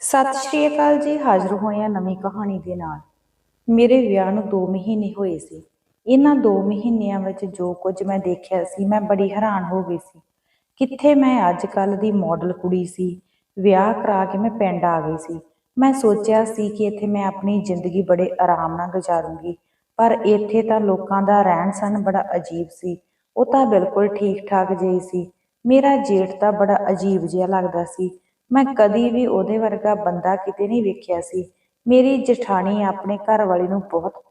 ਸਤਿ ਸ਼੍ਰੀ ਅਕਾਲ ਜੀ, ਹਾਜ਼ਰ ਹੋਏ ਆ ਨਵੀਂ ਕਹਾਣੀ ਦੇ ਨਾਲ। ਮੇਰੇ ਵਿਆਹ ਨੂੰ 2 ਮਹੀਨੇ ਹੋਏ ਸੀ। ਇਹਨਾਂ 2 ਮਹੀਨਿਆਂ ਵਿੱਚ ਜੋ ਕੁਝ ਮੈਂ ਦੇਖਿਆ ਸੀ, ਮੈਂ ਬੜੀ ਹੈਰਾਨ ਹੋ ਗਈ ਸੀ। ਕਿੱਥੇ ਮੈਂ ਅੱਜ ਕੱਲ ਦੀ ਮਾਡਲ ਕੁੜੀ ਸੀ? ਵਿਆਹ ਕਰਾ ਕੇ ਮੈਂ ਪਿੰਡ ਆ ਗਈ ਸੀ। ਮੈਂ ਸੋਚਿਆ ਸੀ ਕਿ ਇੱਥੇ ਮੈਂ ਆਪਣੀ ਜ਼ਿੰਦਗੀ ਬੜੇ ਆਰਾਮ ਨਾਲ ਗੁਜ਼ਾਰੂੰਗੀ, ਪਰ ਇੱਥੇ ਤਾਂ ਲੋਕਾਂ ਦਾ ਰਹਿਣ ਸਹਿਣ ਬੜਾ ਅਜੀਬ ਸੀ। ਉਹ ਤਾਂ ਬਿਲਕੁਲ ਠੀਕ ਠਾਕ ਜਿਹੀ ਸੀ। ਮੇਰਾ ਜੇਠ ਤਾਂ ਬੜਾ ਅਜੀਬ ਜਿਹਾ ਲੱਗਦਾ ਸੀ। ਮੈਂ ਕਦੀ ਵੀ ਉਹਦੇ ਵਰਗਾ ਬੰਦਾ ਕਿਤੇ ਨਹੀਂ ਵੇਖਿਆ ਸੀ। ਮੇਰੀ ਜਠਾਣੀ ਆਪਣੇ ਘਰ ਵਾਲੇ ਨੂੰ ਬਹੁਤ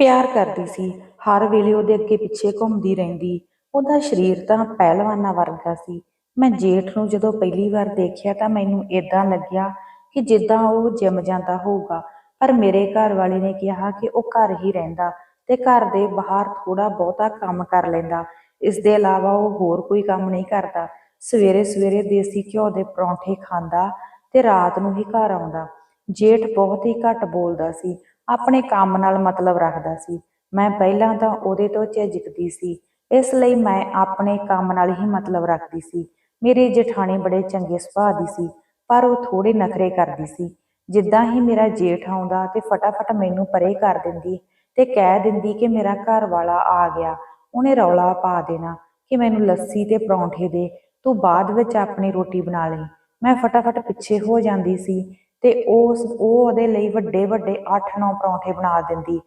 ਪਿਆਰ ਕਰਦੀ ਸੀ। ਹਰ ਵੇਲੇ ਉਹਦੇ ਅੱਗੇ ਪਿੱਛੇ ਘੁੰਮਦੀ ਰਹਿੰਦੀ। ਉਹਦਾ ਸਰੀਰ ਤਾਂ ਪਹਿਲਵਾਨਾਂ ਵਰਗਾ ਸੀ। ਮੈਂ ਜੇਠ ਨੂੰ ਜਦੋਂ ਪਹਿਲੀ ਵਾਰ ਦੇਖਿਆ ਤਾਂ ਮੈਨੂੰ ਇਦਾਂ ਲੱਗਿਆ ਕਿ ਜਿੱਦਾਂ ਉਹ ਜਿਮ ਜਾਂਦਾ ਹੋਊਗਾ। ਪਰ ਮੇਰੇ ਘਰ ਵਾਲੇ ਨੇ ਕਿਹਾ ਕਿ ਉਹ ਘਰ ਹੀ ਰਹਿੰਦਾ ਤੇ ਘਰ ਦੇ ਬਾਹਰ ਥੋੜਾ ਬਹੁਤਾ ਕੰਮ ਕਰ ਲੈਂਦਾ। ਇਸ ਦੇ ਇਲਾਵਾ ਉਹ ਹੋਰ ਕੋਈ ਕੰਮ ਨਹੀਂ ਕਰਦਾ। ਸਵੇਰੇ ਸਵੇਰੇ ਦੇਸੀ ਘਿਓ ਦੇ ਪਰੌਂਠੇ ਖਾਂਦਾ ਤੇ ਰਾਤ ਨੂੰ ਹੀ ਘਰ ਆਉਂਦਾ। ਜੇਠ ਬਹੁਤ ਹੀ ਘੱਟ ਬੋਲਦਾ ਸੀ। ਆਪਣੇ ਕੰਮ ਨਾਲ ਮਤਲਬ ਰੱਖਦਾ ਸੀ। ਮੈਂ ਪਹਿਲਾਂ ਤਾਂ ਉਹਦੇ ਤੋਂ ਝਿਜਕਦੀ ਸੀ। ਇਸ ਲਈ ਮੈਂ ਆਪਣੇ ਕੰਮ ਨਾਲ ਹੀ ਮਤਲਬ ਰੱਖਦੀ ਸੀ। ਮੇਰੇ ਜੇਠਾਣੀ ਬੜੇ ਚੰਗੇ ਸੁਭਾਅ ਦੀ ਸੀ, ਪਰ ਉਹ ਥੋੜੇ ਨਖਰੇ ਕਰਦੀ ਸੀ। ਜਿੱਦਾਂ ਹੀ ਮੇਰਾ ਜੇਠ ਆਉਂਦਾ ਤੇ ਫਟਾਫਟ ਮੈਨੂੰ ਪਰੇ ਕਰ ਦਿੰਦੀ ਤੇ ਕਹਿ ਦਿੰਦੀ ਕਿ ਮੇਰਾ ਘਰ ਵਾਲਾ ਆ ਗਿਆ। ਉਹਨੇ ਰੌਲਾ ਪਾ ਦੇਣਾ ਕਿ ਮੈਨੂੰ ਲੱਸੀ ਤੇ ਪਰੌਂਠੇ ਦੇ ਤੂੰ ਬਾਅਦ ਵਿੱਚ ਆਪਣੀ ਰੋਟੀ ਬਣਾ ਲਈ। ਮੈਂ ਫਟਾਫਟ ਪਿੱਛੇ ਹੋ ਜਾਂਦੀ ਸੀ ਤੇ ਉਸ, ਉਹ ਉਹਦੇ ਲਈ ਵੱਡੇ ਵੱਡੇ 8-9 ਪਰੌਂਠੇ ਬਣਾ ਦਿੰਦੀ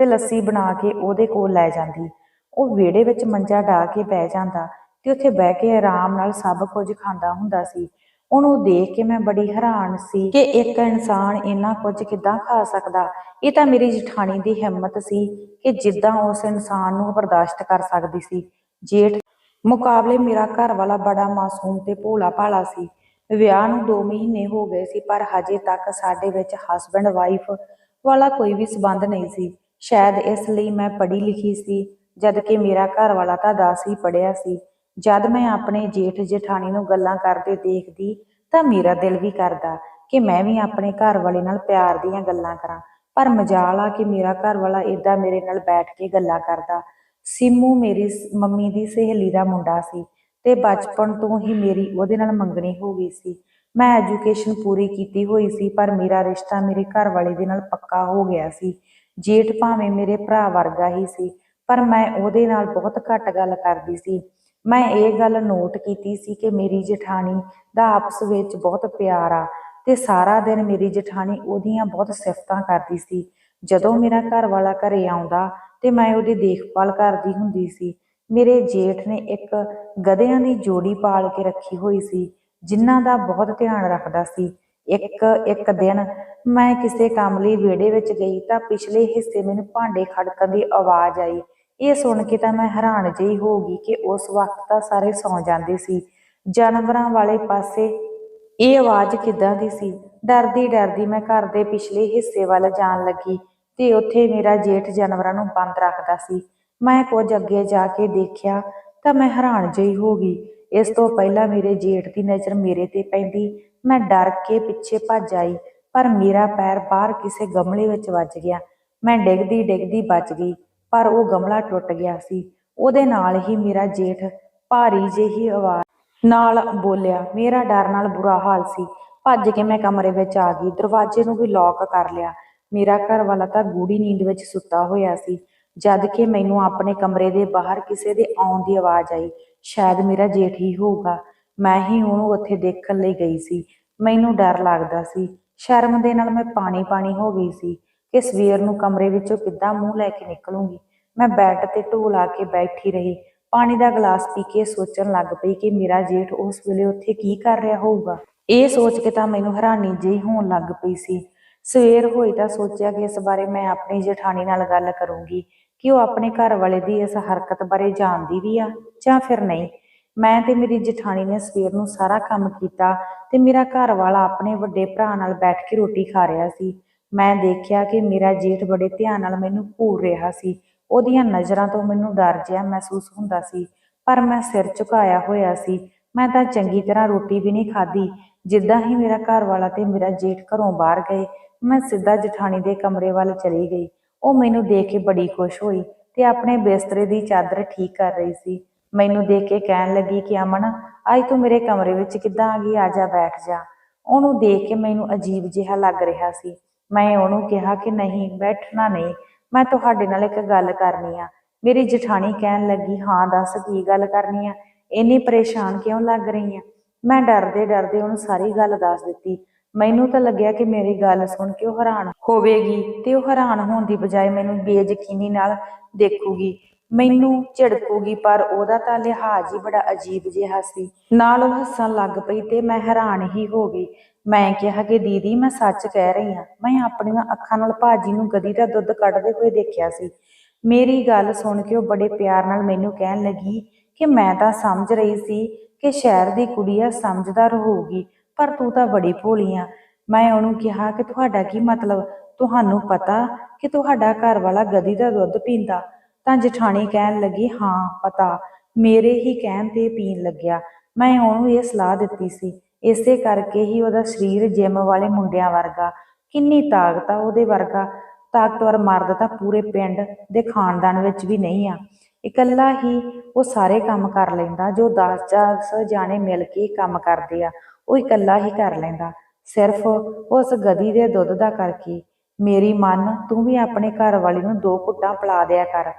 ਤੇ ਲੱਸੀ ਬਣਾ ਕੇ ਉਹਦੇ ਕੋਲ ਲੈ ਜਾਂਦੀ। ਉਹ ਵਿਹੜੇ ਵਿੱਚ ਮੰਜਾ ਢਾ ਕੇ ਬਹਿ ਜਾਂਦਾ ਤੇ ਉੱਥੇ ਬਹਿ ਕੇ ਆਰਾਮ ਨਾਲ ਸਭ ਕੁਝ ਖਾਂਦਾ ਹੁੰਦਾ ਸੀ। ਉਹਨੂੰ ਦੇਖ ਕੇ ਮੈਂ ਬੜੀ ਹੈਰਾਨ ਸੀ ਕਿ ਇੱਕ ਇਨਸਾਨ ਇੰਨਾ ਕੁਝ ਕਿੱਦਾਂ ਖਾ ਸਕਦਾ। ਇਹ ਤਾਂ ਮੇਰੀ ਜਠਾਣੀ ਦੀ ਹਿੰਮਤ ਸੀ ਕਿ ਜਿੱਦਾਂ ਉਸ ਇਨਸਾਨ ਨੂੰ ਬਰਦਾਸ਼ਤ ਕਰ ਸਕਦੀ ਸੀ। ਜੇਠ ਮੁਕਾਬਲੇ ਮੇਰਾ ਘਰ ਵਾਲਾ ਬੜਾ ਮਾਸੂਮ ਤੇ ਭੋਲਾ ਭਾਲਾ ਸੀ। ਵਿਆਹ ਨੂੰ 2 ਮਹੀਨੇ ਹੋ ਗਏ ਸੀ, ਪਰ ਹਜੇ ਤੱਕ ਸਾਡੇ ਵਿੱਚ ਹਸਬੰਡ ਵਾਈਫ ਵਾਲਾ ਕੋਈ ਵੀ ਸਬੰਧ ਨਹੀਂ ਸੀ। ਸ਼ਾਇਦ ਇਸ ਲਈ ਮੈਂ ਪੜ੍ਹੀ ਲਿਖੀ ਸੀ, ਜਦ ਕਿ ਮੇਰਾ ਘਰ ਵਾਲਾ ਤਾਂ ਦਾਸ ਹੀ ਪੜ੍ਹਿਆ ਸੀ। ਜਦ ਮੈਂ ਆਪਣੇ ਜੇਠ ਜੇਠਾਣੀ ਨੂੰ ਗੱਲਾਂ ਕਰਦੇ ਦੇਖਦੀ, ਤਾਂ ਮੇਰਾ ਦਿਲ ਵੀ ਕਰਦਾ ਕਿ ਮੈਂ ਵੀ ਆਪਣੇ ਘਰ ਵਾਲੇ ਨਾਲ ਪਿਆਰ ਦੀਆਂ ਗੱਲਾਂ ਕਰਾਂ। ਪਰ ਮਜਾਲ ਆ ਕਿ ਮੇਰਾ ਘਰ ਵਾਲਾ ਏਦਾਂ ਮੇਰੇ ਨਾਲ ਬੈਠ ਕੇ ਗੱਲਾਂ ਕਰਦਾ। ਸਿੰਮੂ ਮੇਰੀ ਮੰਮੀ ਦੀ ਸਹੇਲੀ ਦਾ ਮੁੰਡਾ ਸੀ ਤੇ ਬਚਪਨ ਤੋਂ ਹੀ ਮੇਰੀ ਉਹਦੇ ਨਾਲ ਮੰਗਣੀ ਹੋ ਗਈ ਸੀ। ਮੈਂ ਐਜੂਕੇਸ਼ਨ ਪੂਰੀ ਕੀਤੀ ਹੋਈ ਸੀ, ਪਰ ਮੇਰਾ ਰਿਸ਼ਤਾ ਮੇਰੇ ਘਰ ਵਾਲੇ ਦੇ ਨਾਲ ਪੱਕਾ ਹੋ ਗਿਆ ਸੀ। ਜੇਠ ਭਾਵੇਂ ਮੇਰੇ ਭਰਾ ਵਰਗਾ ਹੀ ਸੀ, ਪਰ ਮੈਂ ਉਹਦੇ ਨਾਲ ਬਹੁਤ ਘੱਟ ਗੱਲ ਕਰਦੀ ਸੀ। ਮੈਂ ਇਹ ਗੱਲ ਨੋਟ ਕੀਤੀ ਸੀ ਕਿ ਮੇਰੀ ਜਠਾਣੀ ਦਾ ਆਪਸ ਵਿੱਚ ਬਹੁਤ ਪਿਆਰ ਆ ਤੇ ਸਾਰਾ ਦਿਨ ਮੇਰੀ ਜਠਾਣੀ ਉਹਦੀਆਂ ਬਹੁਤ ਸਿਫਤਾਂ ਕਰਦੀ ਸੀ। ਜਦੋਂ ਮੇਰਾ ਘਰ ਵਾਲਾ ਘਰੇ ਆਉਂਦਾ ਤੇ ਮੈਂ ਉਹਦੀ ਦੇਖਭਾਲ ਕਰਦੀ ਹੁੰਦੀ ਸੀ। ਮੇਰੇ ਜੇਠ ਨੇ ਇੱਕ ਗਧਿਆਂ ਦੀ ਜੋੜੀ ਪਾਲ ਕੇ ਰੱਖੀ ਹੋਈ ਸੀ, ਜਿਨ੍ਹਾਂ ਦਾ ਬਹੁਤ ਧਿਆਨ ਰੱਖਦਾ ਸੀ। ਇੱਕ ਇੱਕ ਦਿਨ ਮੈਂ ਕਿਸੇ ਕੰਮ ਲਈ ਵਿਹੜੇ ਵਿੱਚ ਗਈ ਤਾਂ ਪਿਛਲੇ ਹਿੱਸੇ ਮੈਨੂੰ ਭਾਂਡੇ ਖੜਕਣ ਦੀ ਆਵਾਜ਼ ਆਈ। ਇਹ ਸੁਣ ਕੇ ਤਾਂ ਮੈਂ ਹੈਰਾਨ ਜਿਹੀ ਹੋ ਗਈ ਕਿ ਉਸ ਵਕਤ ਤਾਂ ਸਾਰੇ ਸੌਂ ਜਾਂਦੇ ਸੀ। ਜਾਨਵਰਾਂ ਵਾਲੇ ਪਾਸੇ ਇਹ ਆਵਾਜ਼ ਕਿੱਦਾਂ ਦੀ ਸੀ? ਡਰਦੀ ਡਰਦੀ ਮੈਂ ਘਰ ਦੇ ਪਿਛਲੇ ਹਿੱਸੇ ਵੱਲ ਜਾਣ ਲੱਗੀ। ਤੇ ਉੱਥੇ ਮੇਰਾ ਜੇਠ ਜਾਨਵਰਾਂ ਨੂੰ ਬੰਦ ਰੱਖਦਾ ਸੀ। ਮੈਂ ਕੁਝ ਅੱਗੇ ਜਾ ਕੇ ਦੇਖਿਆ ਤਾਂ ਮੈਂ ਹੈਰਾਨ ਜਿਹੀ ਹੋ ਗਈ। ਇਸ ਤੋਂ ਪਹਿਲਾਂ ਮੇਰੇ ਜੇਠ ਦੀ ਨਜ਼ਰ ਮੇਰੇ ਤੇ ਪੈਂਦੀ। ਮੈਂ ਡਰ ਕੇ ਪਿੱਛੇ ਭੱਜ ਆਈ, ਪਰ ਮੇਰਾ ਪੈਰ ਬਾਹਰ ਕਿਸੇ ਗਮਲੇ ਵਿੱਚ ਵੱਜ ਗਿਆ। ਮੈਂ ਡਿੱਗਦੀ ਡਿੱਗਦੀ ਬਚ ਗਈ, ਪਰ ਉਹ ਗਮਲਾ ਟੁੱਟ ਗਿਆ ਸੀ। ਉਹਦੇ ਨਾਲ ਹੀ ਮੇਰਾ ਜੇਠ ਭਾਰੀ ਜਿਹੀ ਆਵਾਜ਼ ਨਾਲ ਬੋਲਿਆ, ਮੇਰਾ ਡਰ ਨਾਲ ਬੁਰਾ ਹਾਲ ਸੀ। ਭੱਜ ਕੇ ਮੈਂ ਕਮਰੇ ਵਿੱਚ ਆ ਗਈ। ਦਰਵਾਜ਼ੇ ਨੂੰ ਵੀ ਲੌਕ ਕਰ ਲਿਆ। ਮੇਰਾ ਘਰ ਵਾਲਾ ਤਾਂ ਗੂੜੀ ਨੀਂਦ ਵਿੱਚ ਸੁੱਤਾ ਹੋਇਆ ਸੀ। ਜਦ ਕਿ ਮੈਨੂੰ ਆਪਣੇ ਕਮਰੇ ਦੇ ਬਾਹਰ ਕਿਸੇ ਦੇ ਆਉਣ ਦੀ ਆਵਾਜ਼ ਆਈ, ਸ਼ਾਇਦ ਮੇਰਾ ਜੇਠ ਹੀ ਹੋਊਗਾ। ਮੈਂ ਹੀ ਉਹਨੂੰ ਉੱਥੇ ਦੇਖਣ ਲਈ ਗਈ ਸੀ। ਮੈਨੂੰ ਡਰ ਲੱਗਦਾ ਸੀ। ਸ਼ਰਮ ਦੇ ਨਾਲ ਮੈਂ ਪਾਣੀ ਪਾਣੀ ਹੋ ਗਈ ਸੀ ਕਿ ਸਵੇਰ ਨੂੰ ਕਮਰੇ ਵਿੱਚੋਂ ਕਿੱਦਾਂ ਮੂੰਹ ਲੈ ਕੇ ਨਿਕਲੂੰਗੀ। ਮੈਂ ਬੈੱਡ ਤੇ ਢੋਲ ਆ ਕੇ ਬੈਠੀ ਰਹੀ। ਪਾਣੀ ਦਾ ਗਲਾਸ ਪੀ ਕੇ ਸੋਚਣ ਲੱਗ ਪਈ ਕਿ ਮੇਰਾ ਜੇਠ ਉਸ ਵੇਲੇ ਉੱਥੇ ਕੀ ਕਰ ਰਿਹਾ ਹੋਊਗਾ। ਇਹ ਸੋਚ ਕੇ ਤਾਂ ਮੈਨੂੰ ਹੈਰਾਨੀ ਜਿਹੀ ਹੋਣ ਲੱਗ ਪਈ ਸੀ। ਸਵੇਰ ਹੋਈ ਤਾਂ ਸੋਚਿਆ ਕਿ ਇਸ ਬਾਰੇ ਮੈਂ ਆਪਣੀ ਜੇਠਾਣੀ ਨਾਲ ਗੱਲ ਕਰੂੰਗੀ, ਕਿ ਉਹ ਆਪਣੇ ਘਰ ਵਾਲੇ ਦੀ ਇਸ ਹਰਕਤ ਬਾਰੇ ਜਾਣਦੀ ਵੀ ਆ ਜਾਂ ਫਿਰ ਨਹੀਂ। ਮੈਂ ਤੇ ਮੇਰੀ ਜਠਾਣੀ ਨੇ ਸਵੇਰ ਨੂੰ ਸਾਰਾ ਕੰਮ ਕੀਤਾ ਤੇ ਮੇਰਾ ਘਰ ਵਾਲਾ ਆਪਣੇ ਵੱਡੇ ਭਰਾ ਨਾਲ ਬੈਠ ਕੇ ਰੋਟੀ ਖਾ ਰਿਹਾ ਸੀ। ਮੈਂ ਦੇਖਿਆ ਕਿ ਮੇਰਾ ਜੇਠ ਬੜੇ ਧਿਆਨ ਨਾਲ ਮੈਨੂੰ ਘੂਰ ਰਿਹਾ ਸੀ। ਉਹਦੀਆਂ ਨਜ਼ਰਾਂ ਤੋਂ ਮੈਨੂੰ ਡਰ ਜਿਹਾ ਮਹਿਸੂਸ ਹੁੰਦਾ ਸੀ, ਪਰ ਮੈਂ ਸਿਰ ਝੁਕਾਇਆ ਹੋਇਆ ਸੀ। ਮੈਂ ਤਾਂ ਚੰਗੀ ਤਰ੍ਹਾਂ ਰੋਟੀ ਵੀ ਨਹੀਂ ਖਾਧੀ, ਜਿੱਦਾਂ ਹੀ ਮੇਰਾ ਘਰ ਵਾਲਾ ਤੇ ਮੇਰਾ ਜੇਠ ਘਰੋਂ ਬਾਹਰ ਗਏ ਮੈਂ ਸਿੱਧਾ ਜਠਾਣੀ ਦੇ ਕਮਰੇ ਵੱਲ ਚਲੀ ਗਈ। ਉਹ ਮੈਨੂੰ ਦੇਖ ਕੇ ਬੜੀ ਖੁਸ਼ ਹੋਈ ਤੇ ਆਪਣੇ ਬਿਸਤਰੇ ਦੀ ਚਾਦਰ ਠੀਕ ਕਰ ਰਹੀ ਸੀ। ਮੈਨੂੰ ਦੇਖ ਕੇ ਕਹਿਣ ਲੱਗੀ ਕਿ ਅਮਨ, ਅੱਜ ਤੂੰ ਮੇਰੇ ਕਮਰੇ ਵਿੱਚ ਕਿੱਦਾਂ ਆ ਗਈ? ਆ ਜਾ, ਬੈਠ ਜਾ। ਉਹਨੂੰ ਦੇਖ ਕੇ ਮੈਨੂੰ ਅਜੀਬ ਜਿਹਾ ਲੱਗ ਰਿਹਾ ਸੀ। ਮੈਂ ਉਹਨੂੰ ਕਿਹਾ ਕਿ ਨਹੀਂ, ਬੈਠਣਾ ਨਹੀਂ। ਮੈਂ ਤੁਹਾਡੇ ਨਾਲ ਇੱਕ ਗੱਲ ਕਰਨੀ ਆ। ਮੇਰੀ ਜਠਾਣੀ ਕਹਿਣ ਲੱਗੀ, ਹਾਂ, ਦੱਸ ਕੀ ਗੱਲ ਕਰਨੀ ਆ? ਇੰਨੀ ਪਰੇਸ਼ਾਨ ਕਿਉਂ ਲੱਗ ਰਹੀ ਆ? ਮੈਂ ਡਰਦੇ ਡਰਦੇ ਉਹਨੂੰ ਸਾਰੀ ਗੱਲ ਦੱਸ ਦਿੱਤੀ। ਮੈਨੂੰ ਤਾਂ ਲੱਗਿਆ ਕਿ ਮੇਰੀ ਗੱਲ ਸੁਣ ਕੇ ਉਹ ਹੈਰਾਨ ਹੋਵੇਗੀ ਤੇ ਉਹ ਹੈਰਾਨ ਹੋਣ ਦੀ ਬਜਾਏ ਮੈਨੂੰ ਬੇਯਕੀਨੀ ਨਾਲ ਦੇਖੂਗੀ, ਮੈਨੂੰ ਝਿੜਕੂਗੀ, ਪਰ ਉਹਦਾ ਤਾਂ ਲਿਹਾਜ਼ ਹੀ ਬੜਾ ਅਜੀਬ ਜਿਹਾ ਸੀ। ਨਾਲ ਉਹ ਹੱਸਣ ਲੱਗ ਪਈ ਤੇ ਮੈਂ ਹੈਰਾਨ ਹੀ ਹੋ ਗਈ। ਮੈਂ ਕਿਹਾ ਕਿ ਦੀਦੀ, ਮੈਂ ਸੱਚ ਕਹਿ ਰਹੀ ਹਾਂ, ਮੈਂ ਆਪਣੀਆਂ ਅੱਖਾਂ ਨਾਲ ਭਾਜੀ ਨੂੰ ਗਦੀ ਦਾ ਦੁੱਧ ਕੱਢਦੇ ਹੋਏ ਦੇਖਿਆ ਸੀ। ਮੇਰੀ ਗੱਲ ਸੁਣ ਕੇ ਉਹ ਬੜੇ ਪਿਆਰ ਨਾਲ ਮੈਨੂੰ ਕਹਿਣ ਲੱਗੀ ਕਿ ਮੈਂ ਤਾਂ ਸਮਝ ਰਹੀ ਸੀ ਕਿ ਸ਼ਹਿਰ ਦੀ ਕੁੜੀ ਆ, ਸਮਝਦਾਰ ਹੋਊਗੀ। ਪਰ ਤੂੰ ਤਾਂ ਬੜੀ ਭੋਲੀ ਆ। ਮੈਂ ਉਹਨੂੰ ਕਿਹਾ ਕਿ ਤੁਹਾਡਾ ਕੀ ਮਤਲਬ? ਤੁਹਾਨੂੰ ਪਤਾ ਕਿ ਤੁਹਾਡਾ ਘਰ ਵਾਲਾ ਗਦੀ ਦਾ ਦੁੱਧ ਪੀਂਦਾ। ਤਾਂ ਜਠਾਣੀ ਕਹਿਣ ਲੱਗੀ, ਹਾਂ, ਪਤਾ। ਮੇਰੇ ਹੀ ਕਹਿਣ ਤੇ ਪੀਣ ਲੱਗਿਆ। ਮੈਂ ਉਹਨੂੰ ਇਹ ਸਲਾਹ ਦਿੱਤੀ ਸੀ। ਇਸੇ ਕਰਕੇ ਹੀ ਉਹਦਾ ਸਰੀਰ ਜਿਮ ਵਾਲੇ ਮੁੰਡਿਆਂ ਵਰਗਾ। ਕਿੰਨੀ ਤਾਕਤ ਆ ਉਹਦੇ ਵਰਗਾ। ਤਾਕਤਵਰ ਮਰਦ ਤਾਂ ਪੂਰੇ ਪਿੰਡ ਦੇ ਖਾਨਦਾਨ ਵਿੱਚ ਵੀ ਨਹੀਂ ਆ। ਇਕੱਲਾ ਹੀ ਉਹ ਸਾਰੇ ਕੰਮ ਕਰ ਲੈਂਦਾ, ਜੋ 10-10 ਜਾਣੇ ਮਿਲ ਕੇ ਕੰਮ ਕਰਦੇ ਆ। ਉਹ ਇਕੱਲਾ ਹੀ ਕਰ ਲੈਂਦਾ। ਸਿਰਫ ਉਸ ਗਦੀ ਦੇ ਦੁੱਧ ਦਾ ਕਰਕੇ, ਮੇਰੀ ਮਨ, ਤੂੰ ਵੀ ਆਪਣੇ ਘਰ ਵਾਲੀ ਨੂੰ ਦੋ ਕੁੱਟਾਂ ਪਿਲਾ ਦਿਆ ਕਰ।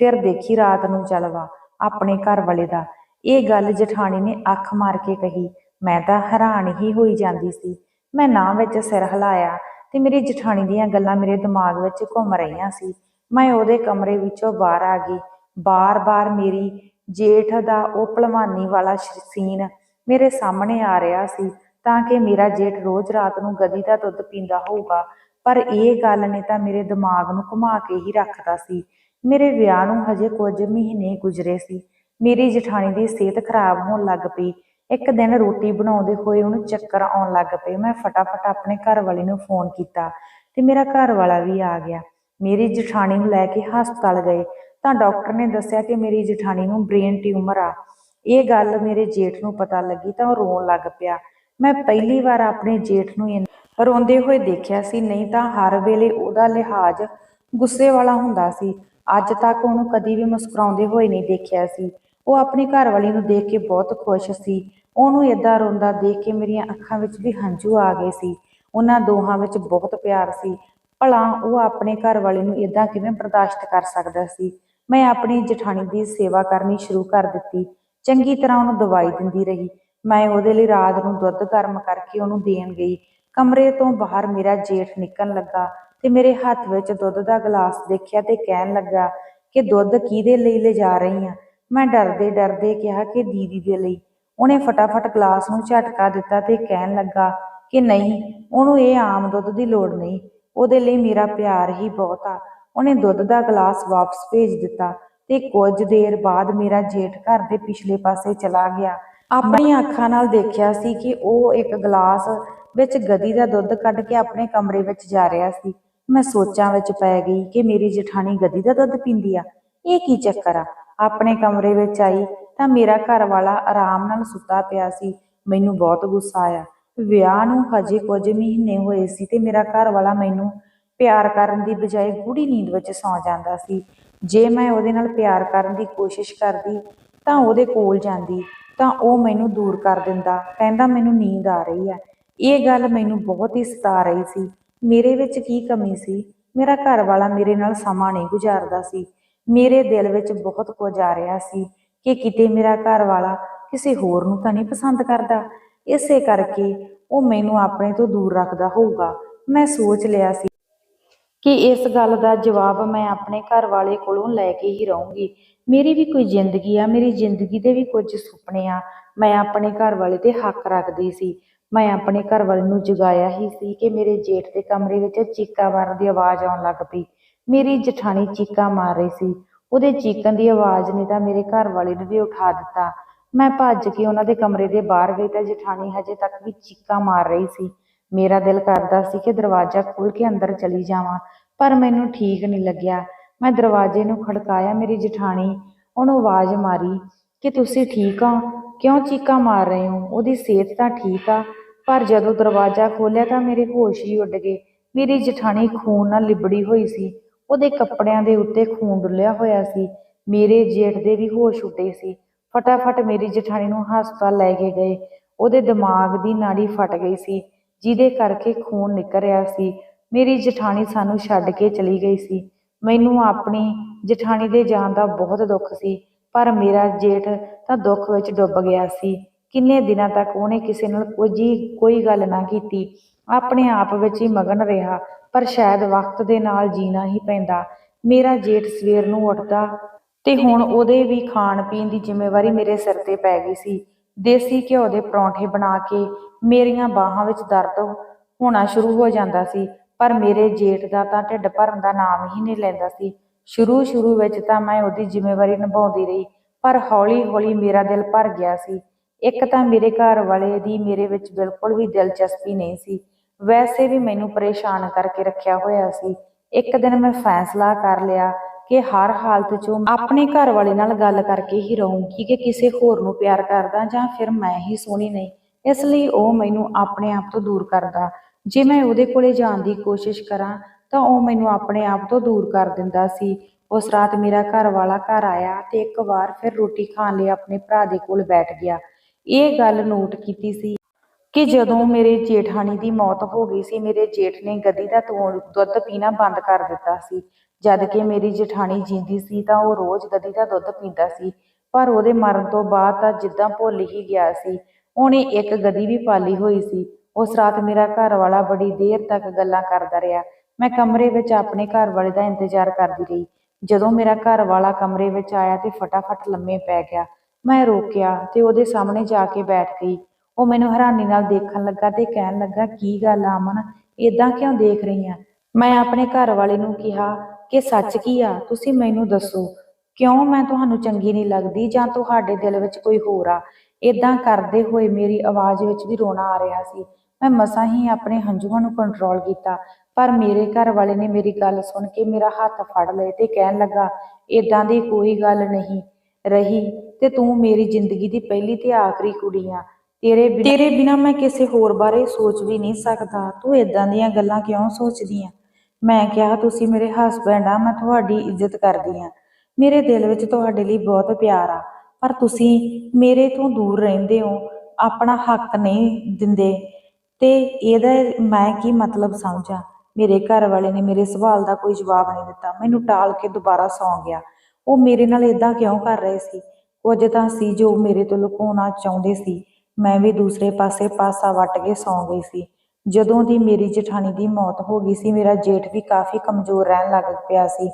ਫਿਰ ਦੇਖੀ ਰਾਤ ਨੂੰ ਚਲਵਾ ਆਪਣੇ ਘਰ ਵਾਲੇ ਦਾ। ਇਹ ਗੱਲ ਜਠਾਣੀ ਨੇ ਅੱਖ ਮਾਰ ਕੇ ਕਹੀ। ਮੈਂ ਤਾਂ ਹੈਰਾਨ ਹੀ ਹੋਈ ਜਾਂਦੀ ਸੀ। ਮੈਂ ਨਾ ਵਿੱਚ ਸਿਰ ਹਿਲਾਇਆ ਤੇ ਮੇਰੀ ਜਠਾਣੀ ਦੀਆਂ ਗੱਲਾਂ ਮੇਰੇ ਦਿਮਾਗ ਵਿੱਚ ਘੁੰਮ ਰਹੀਆਂ ਸੀ। ਮੈਂ ਉਹਦੇ ਕਮਰੇ ਵਿੱਚੋਂ ਬਾਹਰ ਆ ਗਈ। ਬਾਰ-ਬਾਰ ਮੇਰੀ ਜੇਠ ਦਾ ਉਹ ਭਲਵਾਨੀ ਵਾਲਾ ਸੀਨ ਮੇਰੇ ਸਾਹਮਣੇ ਆ ਰਿਹਾ ਸੀ ਤਾਂ ਕਿ ਮੇਰਾ ਜੇਠ ਰੋਜ਼ ਰਾਤ ਨੂੰ ਗਦੀ ਦਾ ਦੁੱਧ ਪੀਂਦਾ ਹੋਊਗਾ। ਪਰ ਇਹ ਗੱਲ ਨੇ ਤਾਂ ਮੇਰੇ ਦਿਮਾਗ ਨੂੰ ਘੁਮਾ ਕੇ ਹੀ ਰੱਖਦਾ ਸੀ। ਮੇਰੇ ਵਿਆਹ ਨੂੰ ਹਜੇ ਕੁਝ ਮਹੀਨੇ ਗੁਜ਼ਰੇ ਸੀ। ਮੇਰੀ ਜਠਾਣੀ ਦੀ ਸਿਹਤ ਖਰਾਬ ਹੋਣ ਲੱਗ ਪਈ। ਇੱਕ ਦਿਨ ਰੋਟੀ ਬਣਾਉਂਦੇ ਹੋਏ ਉਹਨੂੰ ਚੱਕਰ ਆਉਣ ਲੱਗ ਪਏ। ਮੈਂ ਫਟਾਫਟ ਆਪਣੇ ਘਰ ਵਾਲੇ ਨੂੰ ਫੋਨ ਕੀਤਾ ਤੇ ਮੇਰਾ ਘਰ ਵਾਲਾ ਵੀ ਆ ਗਿਆ। ਮੇਰੀ ਜਠਾਣੀ ਨੂੰ ਲੈ ਕੇ ਹਸਪਤਾਲ ਗਏ ਤਾਂ ਡਾਕਟਰ ਨੇ ਦੱਸਿਆ ਕਿ ਮੇਰੀ ਜਠਾਣੀ ਨੂੰ ਬ੍ਰੇਨ ਟਿਊਮਰ ਆ। ਇਹ ਗੱਲ ਮੇਰੇ ਜੇਠ ਨੂੰ ਪਤਾ ਲੱਗੀ ਤਾਂ ਉਹ ਰੋਣ ਲੱਗ ਪਿਆ। ਮੈਂ ਪਹਿਲੀ ਵਾਰ ਆਪਣੇ ਜੇਠ ਨੂੰ ਰੋਂਦੇ ਹੋਏ ਦੇਖਿਆ ਸੀ। ਨਹੀਂ ਤਾਂ ਹਰ ਵੇਲੇ ਉਹਦਾ ਲਿਹਾਜ਼ ਗੁੱਸੇ ਵਾਲਾ ਹੁੰਦਾ ਸੀ। ਅੱਜ ਤੱਕ ਉਹਨੂੰ ਕਦੀ ਵੀ ਮੁਸਕਰਾਉਂਦੇ ਹੋਏ ਨਹੀਂ ਦੇਖਿਆ ਸੀ। ਉਹ ਆਪਣੀ ਘਰਵਾਲੀ ਨੂੰ ਦੇਖ ਕੇ ਬਹੁਤ ਖੁਸ਼ ਸੀ। ਉਹਨੂੰ ਏਦਾਂ ਰੋਂਦਾ ਦੇਖ ਕੇ ਮੇਰੀਆਂ ਅੱਖਾਂ ਵਿੱਚ ਵੀ ਹੰਝੂ ਆ ਗਏ ਸੀ। ਉਹਨਾਂ ਦੋਹਾਂ ਵਿੱਚ ਬਹੁਤ ਪਿਆਰ ਸੀ। ਭਲਾ ਉਹ ਆਪਣੇ ਘਰਵਾਲੀ ਨੂੰ ਏਦਾਂ ਕਿਵੇਂ ਬਰਦਾਸ਼ਤ ਕਰ ਸਕਦਾ ਸੀ? ਮੈਂ ਆਪਣੀ ਜਠਾਣੀ ਦੀ ਸੇਵਾ ਕਰਨੀ ਸ਼ੁਰੂ ਕਰ ਦਿੱਤੀ। ਚੰਗੀ ਤਰ੍ਹਾਂ ਉਹਨੂੰ ਦਵਾਈ ਦਿੰਦੀ ਰਹੀ। ਮੈਂ ਉਹਦੇ ਲਈ ਰਾਤ ਨੂੰ ਦੁੱਧ ਗਰਮ ਕਰਕੇ ਉਹਨੂੰ ਦੇਣ ਗਈ। ਕਮਰੇ ਤੋਂ ਬਾਹਰ ਮੇਰਾ ਜੇਠ ਨਿਕਲਣ ਲੱਗਾ ਤੇ ਮੇਰੇ ਹੱਥ ਵਿੱਚ ਦੁੱਧ ਦਾ ਗਲਾਸ ਦੇਖਿਆ ਤੇ ਕਹਿਣ ਲੱਗਾ ਕਿ ਦੁੱਧ ਕਿਹਦੇ ਲਈ ਲਿਜਾ ਰਹੀ ਆ? ਮੈਂ ਡਰਦੇ ਡਰਦੇ ਕਿਹਾ ਕਿ ਦੀਦੀ ਦੇ ਲਈ। ਉਹਨੇ ਫਟਾਫਟ ਗਲਾਸ ਨੂੰ ਝਟਕਾ ਦਿੱਤਾ ਤੇ ਕਹਿਣ ਲੱਗਾ ਕਿ ਨਹੀਂ, ਉਹਨੂੰ ਇਹ ਆਮ ਦੁੱਧ ਦੀ ਲੋੜ ਨਹੀਂ। ਉਹਦੇ ਲਈ ਮੇਰਾ ਪਿਆਰ ਹੀ ਬਹੁਤ ਆ। ਉਹਨੇ ਦੁੱਧ ਦਾ ਗਲਾਸ ਵਾਪਸ ਭੇਜ ਦਿੱਤਾ। ਤੇ ਕੁਝ ਦੇਰ ਬਾਅਦ ਮੇਰਾ ਜੇਠ ਘਰ ਦੇ ਪਿਛਲੇ ਪਾਸੇ ਚਲਾ ਗਿਆ। ਆਪਣੀਆਂ ਅੱਖਾਂ ਨਾਲ ਦੇਖਿਆ ਸੀ ਕਿ ਉਹ ਇੱਕ ਗਲਾਸ ਵਿੱਚ ਗਦੀ ਦਾ ਦੁੱਧ ਕੱਢ ਕੇ ਆਪਣੇ ਕਮਰੇ ਵਿੱਚ ਜਾ ਰਿਹਾ ਸੀ। ਮੈਂ ਸੋਚਾਂ ਵਿੱਚ ਪੈ ਗਈ ਕਿ ਮੇਰੀ ਜਠਾਣੀ ਗਦੀ ਦਾ ਦੁੱਧ ਪੀਂਦੀ ਆ। ਇਹ ਕੀ ਚੱਕਰ ਆ? ਆਪਣੇ ਕਮਰੇ ਵਿੱਚ ਆਈ ਤਾਂ ਮੇਰਾ ਘਰ ਵਾਲਾ ਆਰਾਮ ਨਾਲ ਸੁੱਤਾ ਪਿਆ ਸੀ। ਮੈਨੂੰ ਬਹੁਤ ਗੁੱਸਾ ਆਇਆ। ਵਿਆਹ ਨੂੰ ਹਜੇ ਕੁਝ ਮਹੀਨੇ ਹੋਏ ਸੀ ਤੇ ਮੇਰਾ ਘਰ ਵਾਲਾ ਮੈਨੂੰ ਪਿਆਰ ਕਰਨ ਦੀ ਬਜਾਏ ਗੂੜੀ ਨੀਂਦ ਵਿੱਚ ਸੌਂ ਜਾਂਦਾ ਸੀ। ਜੇ ਮੈਂ ਉਹਦੇ ਨਾਲ ਪਿਆਰ ਕਰਨ ਦੀ ਕੋਸ਼ਿਸ਼ ਕਰਦੀ ਤਾਂ ਉਹਦੇ ਕੋਲ ਜਾਂਦੀ, ਤਾਂ ਉਹ ਮੈਨੂੰ ਦੂਰ ਕਰ ਦਿੰਦਾ, ਕਹਿੰਦਾ ਮੈਨੂੰ ਨੀਂਦ ਆ ਰਹੀ ਹੈ। ਇਹ ਗੱਲ ਮੈਨੂੰ ਬਹੁਤ ਹੀ ਸਤਾ ਰਹੀ ਸੀ। ਮੇਰੇ ਵਿੱਚ ਕੀ ਕਮੀ ਸੀ? ਮੇਰਾ ਘਰ ਵਾਲਾ ਮੇਰੇ ਨਾਲ ਸਮਾਂ ਨਹੀਂ ਗੁਜ਼ਾਰਦਾ ਸੀ। ਮੇਰੇ ਦਿਲ ਵਿੱਚ ਬਹੁਤ ਕੁਝ ਆ ਰਿਹਾ ਸੀ ਕਿ ਕਿਤੇ ਮੇਰਾ ਘਰ ਵਾਲਾ ਕਿਸੇ ਹੋਰ ਨੂੰ ਤਾਂ ਨਹੀਂ ਪਸੰਦ ਕਰਦਾ। ਇਸੇ ਕਰਕੇ ਉਹ ਮੈਨੂੰ ਆਪਣੇ ਤੋਂ ਦੂਰ ਰੱਖਦਾ ਹੋਊਗਾ। ਮੈਂ ਸੋਚ ਲਿਆ ਸੀ ਕਿ ਇਸ ਗੱਲ ਦਾ ਜਵਾਬ ਮੈਂ ਆਪਣੇ ਘਰ ਵਾਲੇ ਕੋਲੋਂ ਲੈ ਕੇ ਹੀ ਰਹੂੰਗੀ। ਮੇਰੀ ਵੀ ਕੋਈ ਜ਼ਿੰਦਗੀ ਆ, ਮੇਰੀ ਜ਼ਿੰਦਗੀ ਦੇ ਵੀ ਕੁਝ ਸੁਪਨੇ ਆ। ਮੈਂ ਆਪਣੇ ਘਰ ਵਾਲੇ ਤੇ ਹੱਕ ਰੱਖਦੀ ਸੀ। ਮੈਂ ਆਪਣੇ ਘਰ ਵਾਲੇ ਨੂੰ ਜਗਾਇਆ ਹੀ ਸੀ ਕਿ ਮੇਰੇ ਜੇਠ ਦੇ ਕਮਰੇ ਵਿੱਚ ਚੀਕਾ ਮਾਰਨ ਦੀ ਆਵਾਜ਼ ਆਉਣ ਲੱਗ ਪਈ। ਮੇਰੀ ਜਠਾਣੀ ਚੀਕਾਂ ਮਾਰ ਰਹੀ ਸੀ। ਉਹਦੇ ਚੀਕਣ ਦੀ ਆਵਾਜ਼ ਨੇ ਤਾਂ ਮੇਰੇ ਘਰ ਵਾਲੇ ਨੂੰ ਵੀ ਉਠਾ ਦਿੱਤਾ। ਮੈਂ ਭੱਜ ਕੇ ਉਹਨਾਂ ਦੇ ਕਮਰੇ ਦੇ ਬਾਹਰ ਗਈ ਤਾਂ ਜਠਾਣੀ ਹਜੇ ਤੱਕ ਵੀ ਚੀਕਾਂ ਮਾਰ ਰਹੀ ਸੀ। ਮੇਰਾ ਦਿਲ ਕਰਦਾ ਸੀ ਕਿ ਦਰਵਾਜ਼ਾ ਖੋਲ੍ਹ ਕੇ ਅੰਦਰ ਚਲੀ ਜਾਵਾਂ। ਪਰ ਮੈਨੂੰ ਠੀਕ ਨਹੀਂ ਲੱਗਿਆ। ਮੈਂ ਦਰਵਾਜ਼ੇ ਨੂੰ ਖੜਕਾਇਆ ਮੇਰੀ ਜਠਾਣੀ। ਉਹਨੂੰ ਆਵਾਜ਼ ਮਾਰੀ ਕਿ ਤੁਸੀਂ ਠੀਕ ਹੋ? ਕਿਉਂ ਚੀਕਾਂ ਮਾਰ ਰਹੇ ਹੋ? ਉਹਦੀ ਸਿਹਤ ਤਾਂ ਠੀਕ ਆ, ਪਰ ਜਦੋਂ ਦਰਵਾਜ਼ਾ ਖੋਲ੍ਹਿਆ ਤਾਂ ਮੇਰੇ ਹੋਸ਼ ਹੀ ਉੱਡ ਗਏ। ਮੇਰੀ ਜਠਾਣੀ ਖੂਨ ਨਾਲ ਲਿਬੜੀ ਹੋਈ ਸੀ। ਉਹਦੇ ਕੱਪੜਿਆਂ ਦੇ ਉੱਤੇ ਖੂਨ ਡੁੱਲਿਆ ਹੋਇਆ ਸੀ। ਮੇਰੇ ਜੇਠ ਦੇ ਵੀ ਹੋਸ਼ ਉੱਡੇ ਸੀ। ਫਟਾਫਟ ਮੇਰੀ ਜਠਾਣੀ ਨੂੰ ਹਸਪਤਾਲ ਲੈ ਕੇ ਗਏ। ਉਹਦੇ ਦਿਮਾਗ ਦੀ ਨਾੜੀ ਫਟ ਗਈ ਸੀ, ਜਿਹਦੇ ਕਰਕੇ ਖੂਨ ਨਿਕਲ ਰਿਹਾ ਸੀ। ਮੇਰੀ ਜਠਾਣੀ ਸਾਨੂੰ ਛੱਡ ਕੇ ਚਲੀ ਗਈ ਸੀ। ਮੈਨੂੰ ਆਪਣੀ ਜਠਾਣੀ ਦੇ ਜਾਣ ਦਾ ਬਹੁਤ ਦੁੱਖ ਸੀ, ਪਰ ਮੇਰਾ ਜੇਠ ਤਾਂ ਦੁੱਖ ਵਿੱਚ ਡੁੱਬ ਗਿਆ ਸੀ। ਕਿੰਨੇ ਦਿਨਾਂ ਤੱਕ ਉਹਨੇ ਕਿਸੇ ਨਾਲ ਕੁਝ ਹੀ, ਕੋਈ ਗੱਲ ਨਾ ਕੀਤੀ। ਆਪਣੇ ਆਪ ਵਿੱਚ ਹੀ ਮਗਨ ਰਿਹਾ, ਪਰ ਸ਼ਾਇਦ ਵਕਤ ਦੇ ਨਾਲ ਜੀਣਾ ਹੀ ਪੈਂਦਾ। ਮੇਰਾ ਜੇਠ ਸਵੇਰ ਨੂੰ ਉੱਠਦਾ ਤੇ ਹੁਣ ਉਹਦੇ ਵੀ ਖਾਣ ਪੀਣ ਦੀ ਜ਼ਿੰਮੇਵਾਰੀ ਮੇਰੇ ਸਿਰ ਤੇ ਪੈ ਗਈ ਸੀ। ਦੇਸੀ ਘਿਓ ਦੇ ਪਰੌਂਠੇ ਬਣਾ ਕੇ ਮੇਰੀਆਂ ਬਾਹਾਂ ਵਿੱਚ ਦਰਦ ਹੋਣਾ ਸ਼ੁਰੂ ਹੋ ਜਾਂਦਾ ਸੀ। ਪਰ ਮੇਰੇ ਜੇਠ ਦਾ ਤਾਂ ਢਿੱਡ ਭਰਨ ਦਾ ਨਾਮ ਹੀ ਨਹੀਂ ਲੈਂਦਾ ਸੀ। ਸ਼ੁਰੂ ਸ਼ੁਰੂ ਵਿੱਚ ਤਾਂ ਮੈਂ ਉਹਦੀ ਜ਼ਿੰਮੇਵਾਰੀ ਨਿਭਾਉਂਦੀ ਰਹੀ, ਪਰ ਹੌਲੀ ਹੌਲੀ ਮੇਰਾ ਦਿਲ ਭਰ ਗਿਆ ਸੀ। ਇੱਕ ਤਾਂ ਮੇਰੇ ਘਰ ਵਾਲੇ ਦੀ ਮੇਰੇ ਵਿੱਚ ਬਿਲਕੁਲ ਵੀ ਦਿਲਚਸਪੀ ਨਹੀਂ ਸੀ। ਵੈਸੇ ਵੀ ਮੈਨੂੰ ਪਰੇਸ਼ਾਨ ਕਰਕੇ ਰੱਖਿਆ ਹੋਇਆ ਸੀ। ਇੱਕ ਦਿਨ ਮੈਂ ਫੈਸਲਾ ਕਰ ਲਿਆ ਕਿ ਹਰ ਹਾਲਤ 'ਚ ਆਪਣੇ ਘਰ ਵਾਲੇ ਨਾਲ ਗੱਲ ਕਰਕੇ ਹੀ ਰਹੂੰਗੀ ਕਿ ਕਿਸੇ ਹੋਰ ਨੂੰ ਪਿਆਰ ਕਰਦਾ ਜਾਂ ਫਿਰ ਮੈਂ ਹੀ ਸੋਹਣੀ ਨਹੀਂ। ਇਸ ਲਈ ਉਹ ਮੈਨੂੰ ਆਪਣੇ ਆਪ ਤੋਂ ਦੂਰ ਕਰਦਾ। ਜੇ ਮੈਂ ਉਹਦੇ ਕੋਲੇ ਜਾਣ ਦੀ ਕੋਸ਼ਿਸ਼ ਕਰਾਂ, ਤਾਂ ਉਹ ਮੈਨੂੰ ਆਪਣੇ ਆਪ ਤੋਂ ਦੂਰ ਕਰ ਦਿੰਦਾ ਸੀ। ਉਸ ਰਾਤ ਮੇਰਾ ਘਰ ਵਾਲਾ ਘਰ ਆਇਆ ਤੇ ਇੱਕ ਵਾਰ ਫਿਰ ਰੋਟੀ ਖਾਣ ਲਈ ਆਪਣੇ ਭਰਾ ਦੇ ਕੋਲ ਬੈਠ ਗਿਆ। ਇਹ ਗੱਲ ਨੋਟ ਕੀਤੀ ਸੀ ਕਿ ਜਦੋਂ ਮੇਰੇ ਜੇਠਾਣੀ ਦੀ ਮੌਤ ਹੋ ਗਈ ਸੀ, ਮੇਰੇ ਜੇਠ ਨੇ ਗੱਦੀ ਦਾ ਤੋਂ- ਦੁੱਧ ਪੀਣਾ ਬੰਦ ਕਰ ਦਿੱਤਾ ਸੀ। ਜਦ ਕਿ ਮੇਰੀ ਜੇਠਾਣੀ ਜਿੰਦੀ ਸੀ ਤਾਂ ਉਹ ਰੋਜ਼ ਗੱਦੀ ਦਾ ਦੁੱਧ ਪੀਂਦਾ ਸੀ, ਪਰ ਉਹਦੇ ਮਰਨ ਤੋਂ ਬਾਅਦ ਤਾਂ ਜਿੱਦਾਂ ਭੁੱਲ ਹੀ ਗਿਆ ਸੀ। ਉਹਨੇ ਇੱਕ ਗਦੀ ਵੀ ਪਾਲੀ ਹੋਈ ਸੀ। ਉਸ ਰਾਤ ਮੇਰਾ ਘਰ ਵਾਲਾ ਬੜੀ ਦੇਰ ਤੱਕ ਗੱਲਾਂ ਕਰਦਾ ਰਿਹਾ। ਮੈਂ ਕਮਰੇ ਵਿੱਚ ਆਪਣੇ ਘਰ ਵਾਲੇ ਦਾ ਇੰਤਜ਼ਾਰ ਕਰਦੀ ਰਹੀ। ਜਦੋਂ ਮੇਰਾ ਘਰ ਵਾਲਾ ਕਮਰੇ ਵਿੱਚ ਆਇਆ ਤੇ ਫਟਾਫਟ ਲੰਮੇ ਪੈ ਗਿਆ। ਮੈਂ ਰੋਕਿਆ ਤੇ ਉਹਦੇ ਸਾਹਮਣੇ ਜਾ ਕੇ ਬੈਠ ਗਈ। ਉਹ ਮੈਨੂੰ ਹੈਰਾਨੀ ਨਾਲ ਦੇਖਣ ਲੱਗਾ ਤੇ ਕਹਿਣ ਲੱਗਾ, ਕੀ ਗੱਲ ਆ ਅਮਨ? ਇਦਾਂ ਕਿਉਂ ਦੇਖ ਰਹੀ ਆ? ਮੈਂ ਆਪਣੇ ਘਰ ਵਾਲੇ ਨੂੰ ਕਿਹਾ ਕਿ ਸੱਚ ਕੀ ਆ? ਤੁਸੀਂ ਮੈਨੂੰ ਦੱਸੋ। ਕਿਉਂ? ਮੈਂ ਤੁਹਾਨੂੰ ਚੰਗੀ ਨਹੀਂ ਲੱਗਦੀ ਜਾਂ ਤੁਹਾਡੇ ਦਿਲ ਵਿੱਚ ਕੋਈ ਹੋਰ ਆ? ਇਦਾਂ ਕਰਦੇ ਹੋਏ ਮੇਰੀ ਆਵਾਜ਼ ਵਿੱਚ ਵੀ ਰੋਣਾ ਆ ਰਿਹਾ ਸੀ। ਮੈਂ ਮਸਾਂ ਹੀ ਆਪਣੇ ਹੰਝੂਆਂ ਨੂੰ ਕੰਟਰੋਲ ਕੀਤਾ, ਪਰ ਮੇਰੇ ਘਰ ਵਾਲੇ ਨੇ ਮੇਰੀ ਗੱਲ ਸੁਣ ਕੇ ਮੇਰਾ ਹੱਥ ਫੜ ਲਏ ਤੇ ਕਹਿਣ ਲੱਗਾ ਇਦਾਂ ਦੀ ਕੋਈ ਗੱਲ ਨਹੀਂ, ਰਹੀ, ਤੇ ਤੂੰ ਮੇਰੀ ਜ਼ਿੰਦਗੀ ਦੀ ਪਹਿਲੀ ਤੇ ਆਖਰੀ ਕੁੜੀ ਆ। ਤੇਰੇ ਤੇਰੇ ਬਿਨਾਂ ਮੈਂ ਕਿਸੇ ਹੋਰ ਬਾਰੇ ਸੋਚ ਵੀ ਨਹੀਂ ਸਕਦਾ। ਤੂੰ ਇਦਾਂ ਦੀਆਂ ਗੱਲਾਂ ਕਿਉਂ ਸੋਚਦੀ ਆ? ਮੈਂ ਕਿਹਾ, ਤੁਸੀਂ ਮੇਰੇ ਹਸਬੈਂਡ ਆ, ਮੈਂ ਤੁਹਾਡੀ ਇੱਜ਼ਤ ਕਰਦੀ ਆ। ਮੇਰੇ ਦਿਲ ਵਿੱਚ ਤੁਹਾਡੇ ਲਈ ਬਹੁਤ ਪਿਆਰ ਆ। ਪਰ ਤੁਸੀਂ ਮੇਰੇ ਤੋਂ ਦੂਰ ਰਹਿੰਦੇ ਹੋ, ਆਪਣਾ ਹੱਕ ਨਹੀਂ ਦਿੰਦੇ। ਤੇ ਇਹਦਾ ਮੈਂ ਕੀ ਮਤਲਬ ਸਮਝਾਂ? ਮੇਰੇ ਘਰ ਵਾਲੇ ਨੇ ਮੇਰੇ ਸਵਾਲ ਦਾ ਕੋਈ ਜਵਾਬ ਨਹੀਂ ਦਿੱਤਾ। ਮੈਨੂੰ ਟਾਲ ਕੇ ਦੁਬਾਰਾ ਸੌਂ ਗਿਆ। ਉਹ ਮੇਰੇ ਨਾਲ ਇਦਾਂ ਕਿਉਂ ਕਰ ਰਹੇ ਸੀ? ਕੁਝ ਤਾਂ ਸੀ ਜੋ ਮੇਰੇ ਤੋਂ ਲੁਕਾਉਣਾ ਚਾਹੁੰਦੇ ਸੀ। ਮੈਂ ਵੀ ਦੂਸਰੇ ਪਾਸੇ ਪਾਸਾ ਵੱਟ ਕੇ ਸੌਂ ਗਈ ਸੀ। ਜਦੋਂ ਦੀ ਮੇਰੀ ਜਠਾਣੀ ਦੀ ਮੌਤ ਹੋ ਗਈ ਸੀ, ਮੇਰਾ ਜੇਠ ਵੀ ਕਾਫੀ ਕਮਜ਼ੋਰ ਰਹਿਣ ਲੱਗ ਪਿਆ ਸੀ।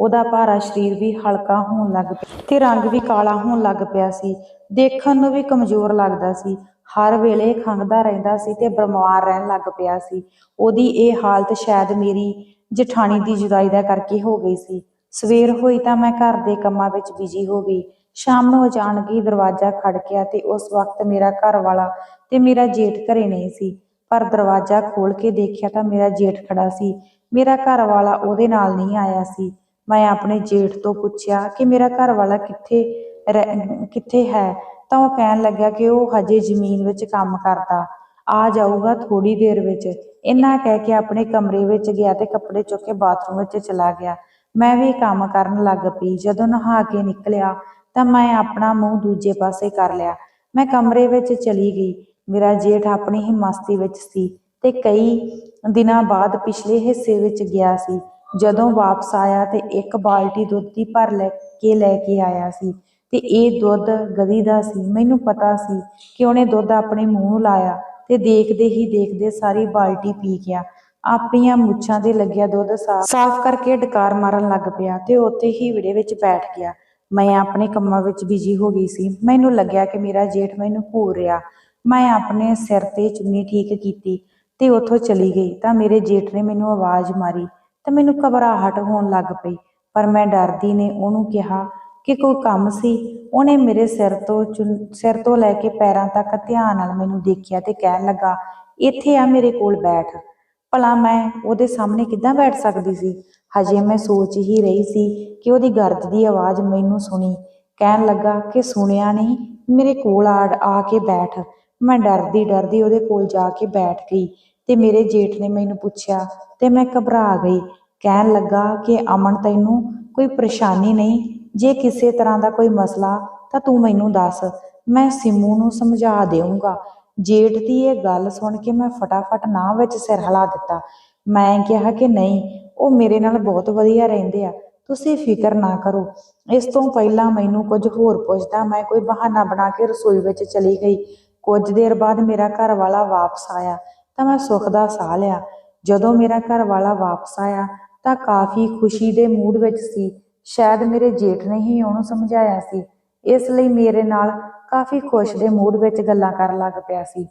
ਉਹਦਾ ਭਾਰਾ ਸਰੀਰ ਵੀ ਹਲਕਾ ਹੋਣ ਲੱਗ ਪਿਆ ਤੇ ਰੰਗ ਵੀ ਕਾਲਾ ਹੋਣ ਲੱਗ ਪਿਆ ਸੀ। ਦੇਖਣ ਨੂੰ ਵੀ ਕਮਜ਼ੋਰ ਲੱਗਦਾ ਸੀ। ਹਰ ਵੇਲੇ ਖੰਘਦਾ ਰਹਿੰਦਾ ਸੀ ਤੇ ਬਿਮਾਰ ਰਹਿਣ ਲੱਗ ਪਿਆ ਸੀ। ਉਹਦੀ ਇਹ ਹਾਲਤ ਸ਼ਾਇਦ ਮੇਰੀ ਜਠਾਣੀ ਦੀ ਜੁਦਾਈ ਦਾ ਕਰਕੇ ਹੋ ਗਈ ਸੀ। ਸਵੇਰ ਹੋਈ ਤਾਂ ਮੈਂ ਘਰ ਦੇ ਕੰਮਾਂ ਵਿੱਚ ਬਿਜ਼ੀ ਹੋ ਗਈ। ਸ਼ਾਮ ਨੂੰ ਅਚਾਨਕ ਹੀ ਦਰਵਾਜ਼ਾ ਖੜਕਿਆ ਤੇ ਉਸ ਵਕਤ ਮੇਰਾ ਘਰ ਵਾਲਾ ਤੇ ਮੇਰਾ ਜੇਠ ਘਰੇ ਨਹੀਂ ਸੀ। ਪਰ ਦਰਵਾਜ਼ਾ ਖੋਲ ਕੇ ਦੇਖਿਆ ਤਾਂ ਮੇਰਾ ਜੇਠ ਖੜਾ ਸੀ। ਮੇਰਾ ਘਰ ਵਾਲਾ ਉਹਦੇ ਨਾਲ ਨਹੀਂ ਆਇਆ ਸੀ। ਮੈਂ ਆਪਣੇ ਜੇਠ ਤੋਂ ਪੁੱਛਿਆ ਕਿ ਮੇਰਾ ਘਰ ਵਾਲਾ ਕਿੱਥੇ ਰਹਿ- ਕਿੱਥੇ ਹੈ? ਤਾਂ ਉਹ ਕਹਿਣ ਲੱਗਾ ਕਿ ਉਹ ਹਜੇ ਜ਼ਮੀਨ ਵਿੱਚ ਕੰਮ ਕਰਦਾ। ਆ ਜਾਊਗਾ ਥੋੜੀ ਦੇਰ ਵਿੱਚ। ਇੰਨਾ ਕਹਿ ਕੇ ਆਪਣੇ ਕਮਰੇ ਵਿੱਚ ਗਿਆ ਤੇ ਕੱਪੜੇ ਚੁੱਕ ਕੇ ਬਾਥਰੂਮ ਵਿੱਚ ਚਲਾ ਗਿਆ। ਮੈਂ ਵੀ ਕੰਮ ਕਰਨ ਲੱਗ ਪਈ। ਜਦੋਂ ਨਹਾ ਕੇ ਨਿਕਲਿਆ ਤਾਂ ਮੈਂ ਆਪਣਾ ਮੂੰਹ ਦੂਜੇ ਪਾਸੇ ਕਰ ਲਿਆ। ਮੈਂ ਕਮਰੇ ਵਿੱਚ ਚਲੀ ਗਈ। ਮੇਰਾ ਜੇਠ ਆਪਣੀ ਹੀ ਮਸਤੀ ਵਿੱਚ ਸੀ ਤੇ ਕਈ ਦਿਨਾਂ ਬਾਅਦ ਪਿਛਲੇ ਹਿੱਸੇ ਵਿੱਚ ਗਿਆ ਸੀ। ਜਦੋਂ ਵਾਪਸ ਆਇਆ ਤੇ ਇੱਕ ਬਾਲਟੀ ਦੁੱਧ ਦੀ ਭਰ ਲੈ ਕੇ ਲੈ ਕੇ ਆਇਆ ਸੀ ਤੇ ਇਹ ਦੁੱਧ ਗਧੀ ਦਾ ਸੀ। ਮੈਨੂੰ ਪਤਾ ਸੀ ਕਿ ਉਹਨੇ ਦੁੱਧ ਆਪਣੇ ਮੂੰਹ ਨੂੰ ਲਾਇਆ ਤੇ ਦੇਖਦੇ ਹੀ ਦੇਖਦੇ ਸਾਰੀ ਬਾਲਟੀ ਪੀ ਗਿਆ। ਆਪਣੀਆਂ ਮੁੱਛਾਂ ਤੇ ਲੱਗਿਆ ਦੁੱਧ ਸਾਫ਼ ਸਾਫ਼ ਕਰਕੇ ਡਕਾਰ ਮਾਰਨ ਲੱਗ ਪਿਆ ਤੇ ਉੱਥੇ ਹੀ ਵਿੜੇ ਵਿੱਚ ਬੈਠ ਗਿਆ। ਮੈਂ ਆਪਣੇ ਕੰਮਾਂ ਵਿੱਚ ਬਿਜ਼ੀ ਹੋ ਗਈ ਸੀ। ਮੈਨੂੰ ਲੱਗਿਆ ਕਿ ਮੇਰਾ ਜੇਠ ਮੈਨੂੰ ਘੂਰ ਰਿਹਾ। ਮੈਂ ਆਪਣੇ ਸਿਰ ਤੇ ਚੁੰਨੀ ਠੀਕ ਕੀਤੀ ਤੇ ਉੱਥੋਂ ਚਲੀ ਗਈ ਤਾਂ ਮੇਰੇ ਜੇਠ ਨੇ ਮੈਨੂੰ ਆਵਾਜ਼ ਮਾਰੀ। ਤਾਂ ਮੈਨੂੰ ਘਬਰਾਹਟ ਹੋਣ ਲੱਗ ਪਈ, ਪਰ ਮੈਂ ਡਰਦੀ ਨੇ ਉਹਨੂੰ ਕਿਹਾ ਕਿ ਕੋਈ ਕੰਮ ਸੀ। ਉਹਨੇ ਮੇਰੇ ਸਿਰ ਤੋਂ ਸਿਰ ਤੋਂ ਲੈ ਕੇ ਪੈਰਾਂ ਤੱਕ ਧਿਆਨ ਨਾਲ ਮੈਨੂੰ ਦੇਖਿਆ ਤੇ ਕਹਿਣ ਲੱਗਾ, ਇੱਥੇ ਆ ਮੇਰੇ ਕੋਲ ਬੈਠ। ਭਲਾ ਮੈਂ ਉਹਦੇ ਸਾਹਮਣੇ ਕਿੱਦਾਂ ਬੈਠ ਸਕਦੀ ਸੀ? ਹਜੇ ਮੈਂ ਸੋਚ ਹੀ ਰਹੀ ਸੀ ਕਿ ਉਹਦੀ ਗਰਜ ਦੀ ਆਵਾਜ਼ ਮੈਨੂੰ ਸੁਣੀ। ਕਹਿਣ ਲੱਗਾ ਕਿ ਸੁਣਿਆ ਨਹੀਂ, ਮੇਰੇ ਕੋਲ ਆ ਕੇ ਬੈਠ। ਮੈਂ ਡਰਦੀ ਡਰਦੀ ਉਹਦੇ ਕੋਲ ਜਾ ਕੇ ਬੈਠ ਗਈ। ਤੇ ਮੇਰੇ ਜੇਠ ਨੇ ਮੈਨੂੰ ਪੁੱਛਿਆ ਤੇ ਮੈਂ ਘਬਰਾ ਗਈ। ਕਹਿਣ ਲੱਗਾ ਕਿ ਅਮਨ ਤੈਨੂੰ ਕੋਈ ਪਰੇਸ਼ਾਨੀ ਨਹੀਂ, ਜੇ ਕਿਸੇ ਤਰ੍ਹਾਂ ਦਾ ਕੋਈ ਮਸਲਾ ਤਾਂ ਤੂੰ ਮੈਨੂੰ ਦੱਸ, ਮੈਂ ਸਿੰਮੂ ਨੂੰ ਸਮਝਾ ਦੇਵਾਂਗਾ ਜੇਠ ਦੀ ਇਹ ਗੱਲ ਸੁਣ ਕੇ ਮੈਂ ਫਟਾਫਟ ਨਾ ਵਿੱਚ ਸਿਰ ਹਿਲਾ ਦਿੱਤਾ। ਮੈਂ ਕਿਹਾ ਕਿ ਨਹੀਂ, ਉਹ ਮੇਰੇ ਨਾਲ ਬਹੁਤ ਵਧੀਆ ਰਹਿੰਦੇ ਆ, ਤੁਸੀਂ ਫਿਕਰ ਨਾ ਕਰੋ। ਇਸ ਤੋਂ ਪਹਿਲਾਂ ਮੈਨੂੰ ਕੁਝ ਹੋਰ ਪੁੱਛਦਾ, ਮੈਂ ਕੋਈ ਬਹਾਨਾ ਬਣਾ ਕੇ ਰਸੋਈ ਵਿੱਚ ਚਲੀ ਗਈ। ਕੁਝ ਦੇਰ ਬਾਅਦ ਮੇਰਾ ਘਰ ਵਾਲਾ ਵਾਪਸ ਆਇਆ। ਤਾਂ ਮੈਂ ਸੁੱਖ ਦਾ ਸਾਹ ਲਿਆ। ਜਦੋਂ ਮੇਰਾ ਘਰ ਵਾਲਾ ਵਾਪਸ ਆਇਆ ਤਾਂ ਕਾਫੀ ਖੁਸ਼ੀ ਦੇ ਮੂਡ ਵਿੱਚ ਸੀ। ਸ਼ਾਇਦ ਮੇਰੇ ਜੇਠ ਨੇ ਹੀ ਉਹਨੂੰ ਸਮਝਾਇਆ ਸੀ। ਇਸ ਲਈ ਮੇਰੇ ਨਾਲ ਕਾਫੀ ਖੁਸ਼ ਦੇ ਮੂਡ ਵਿੱਚ ਗੱਲਾਂ ਕਰਨ ਲੱਗ ਪਿਆ ਸੀ।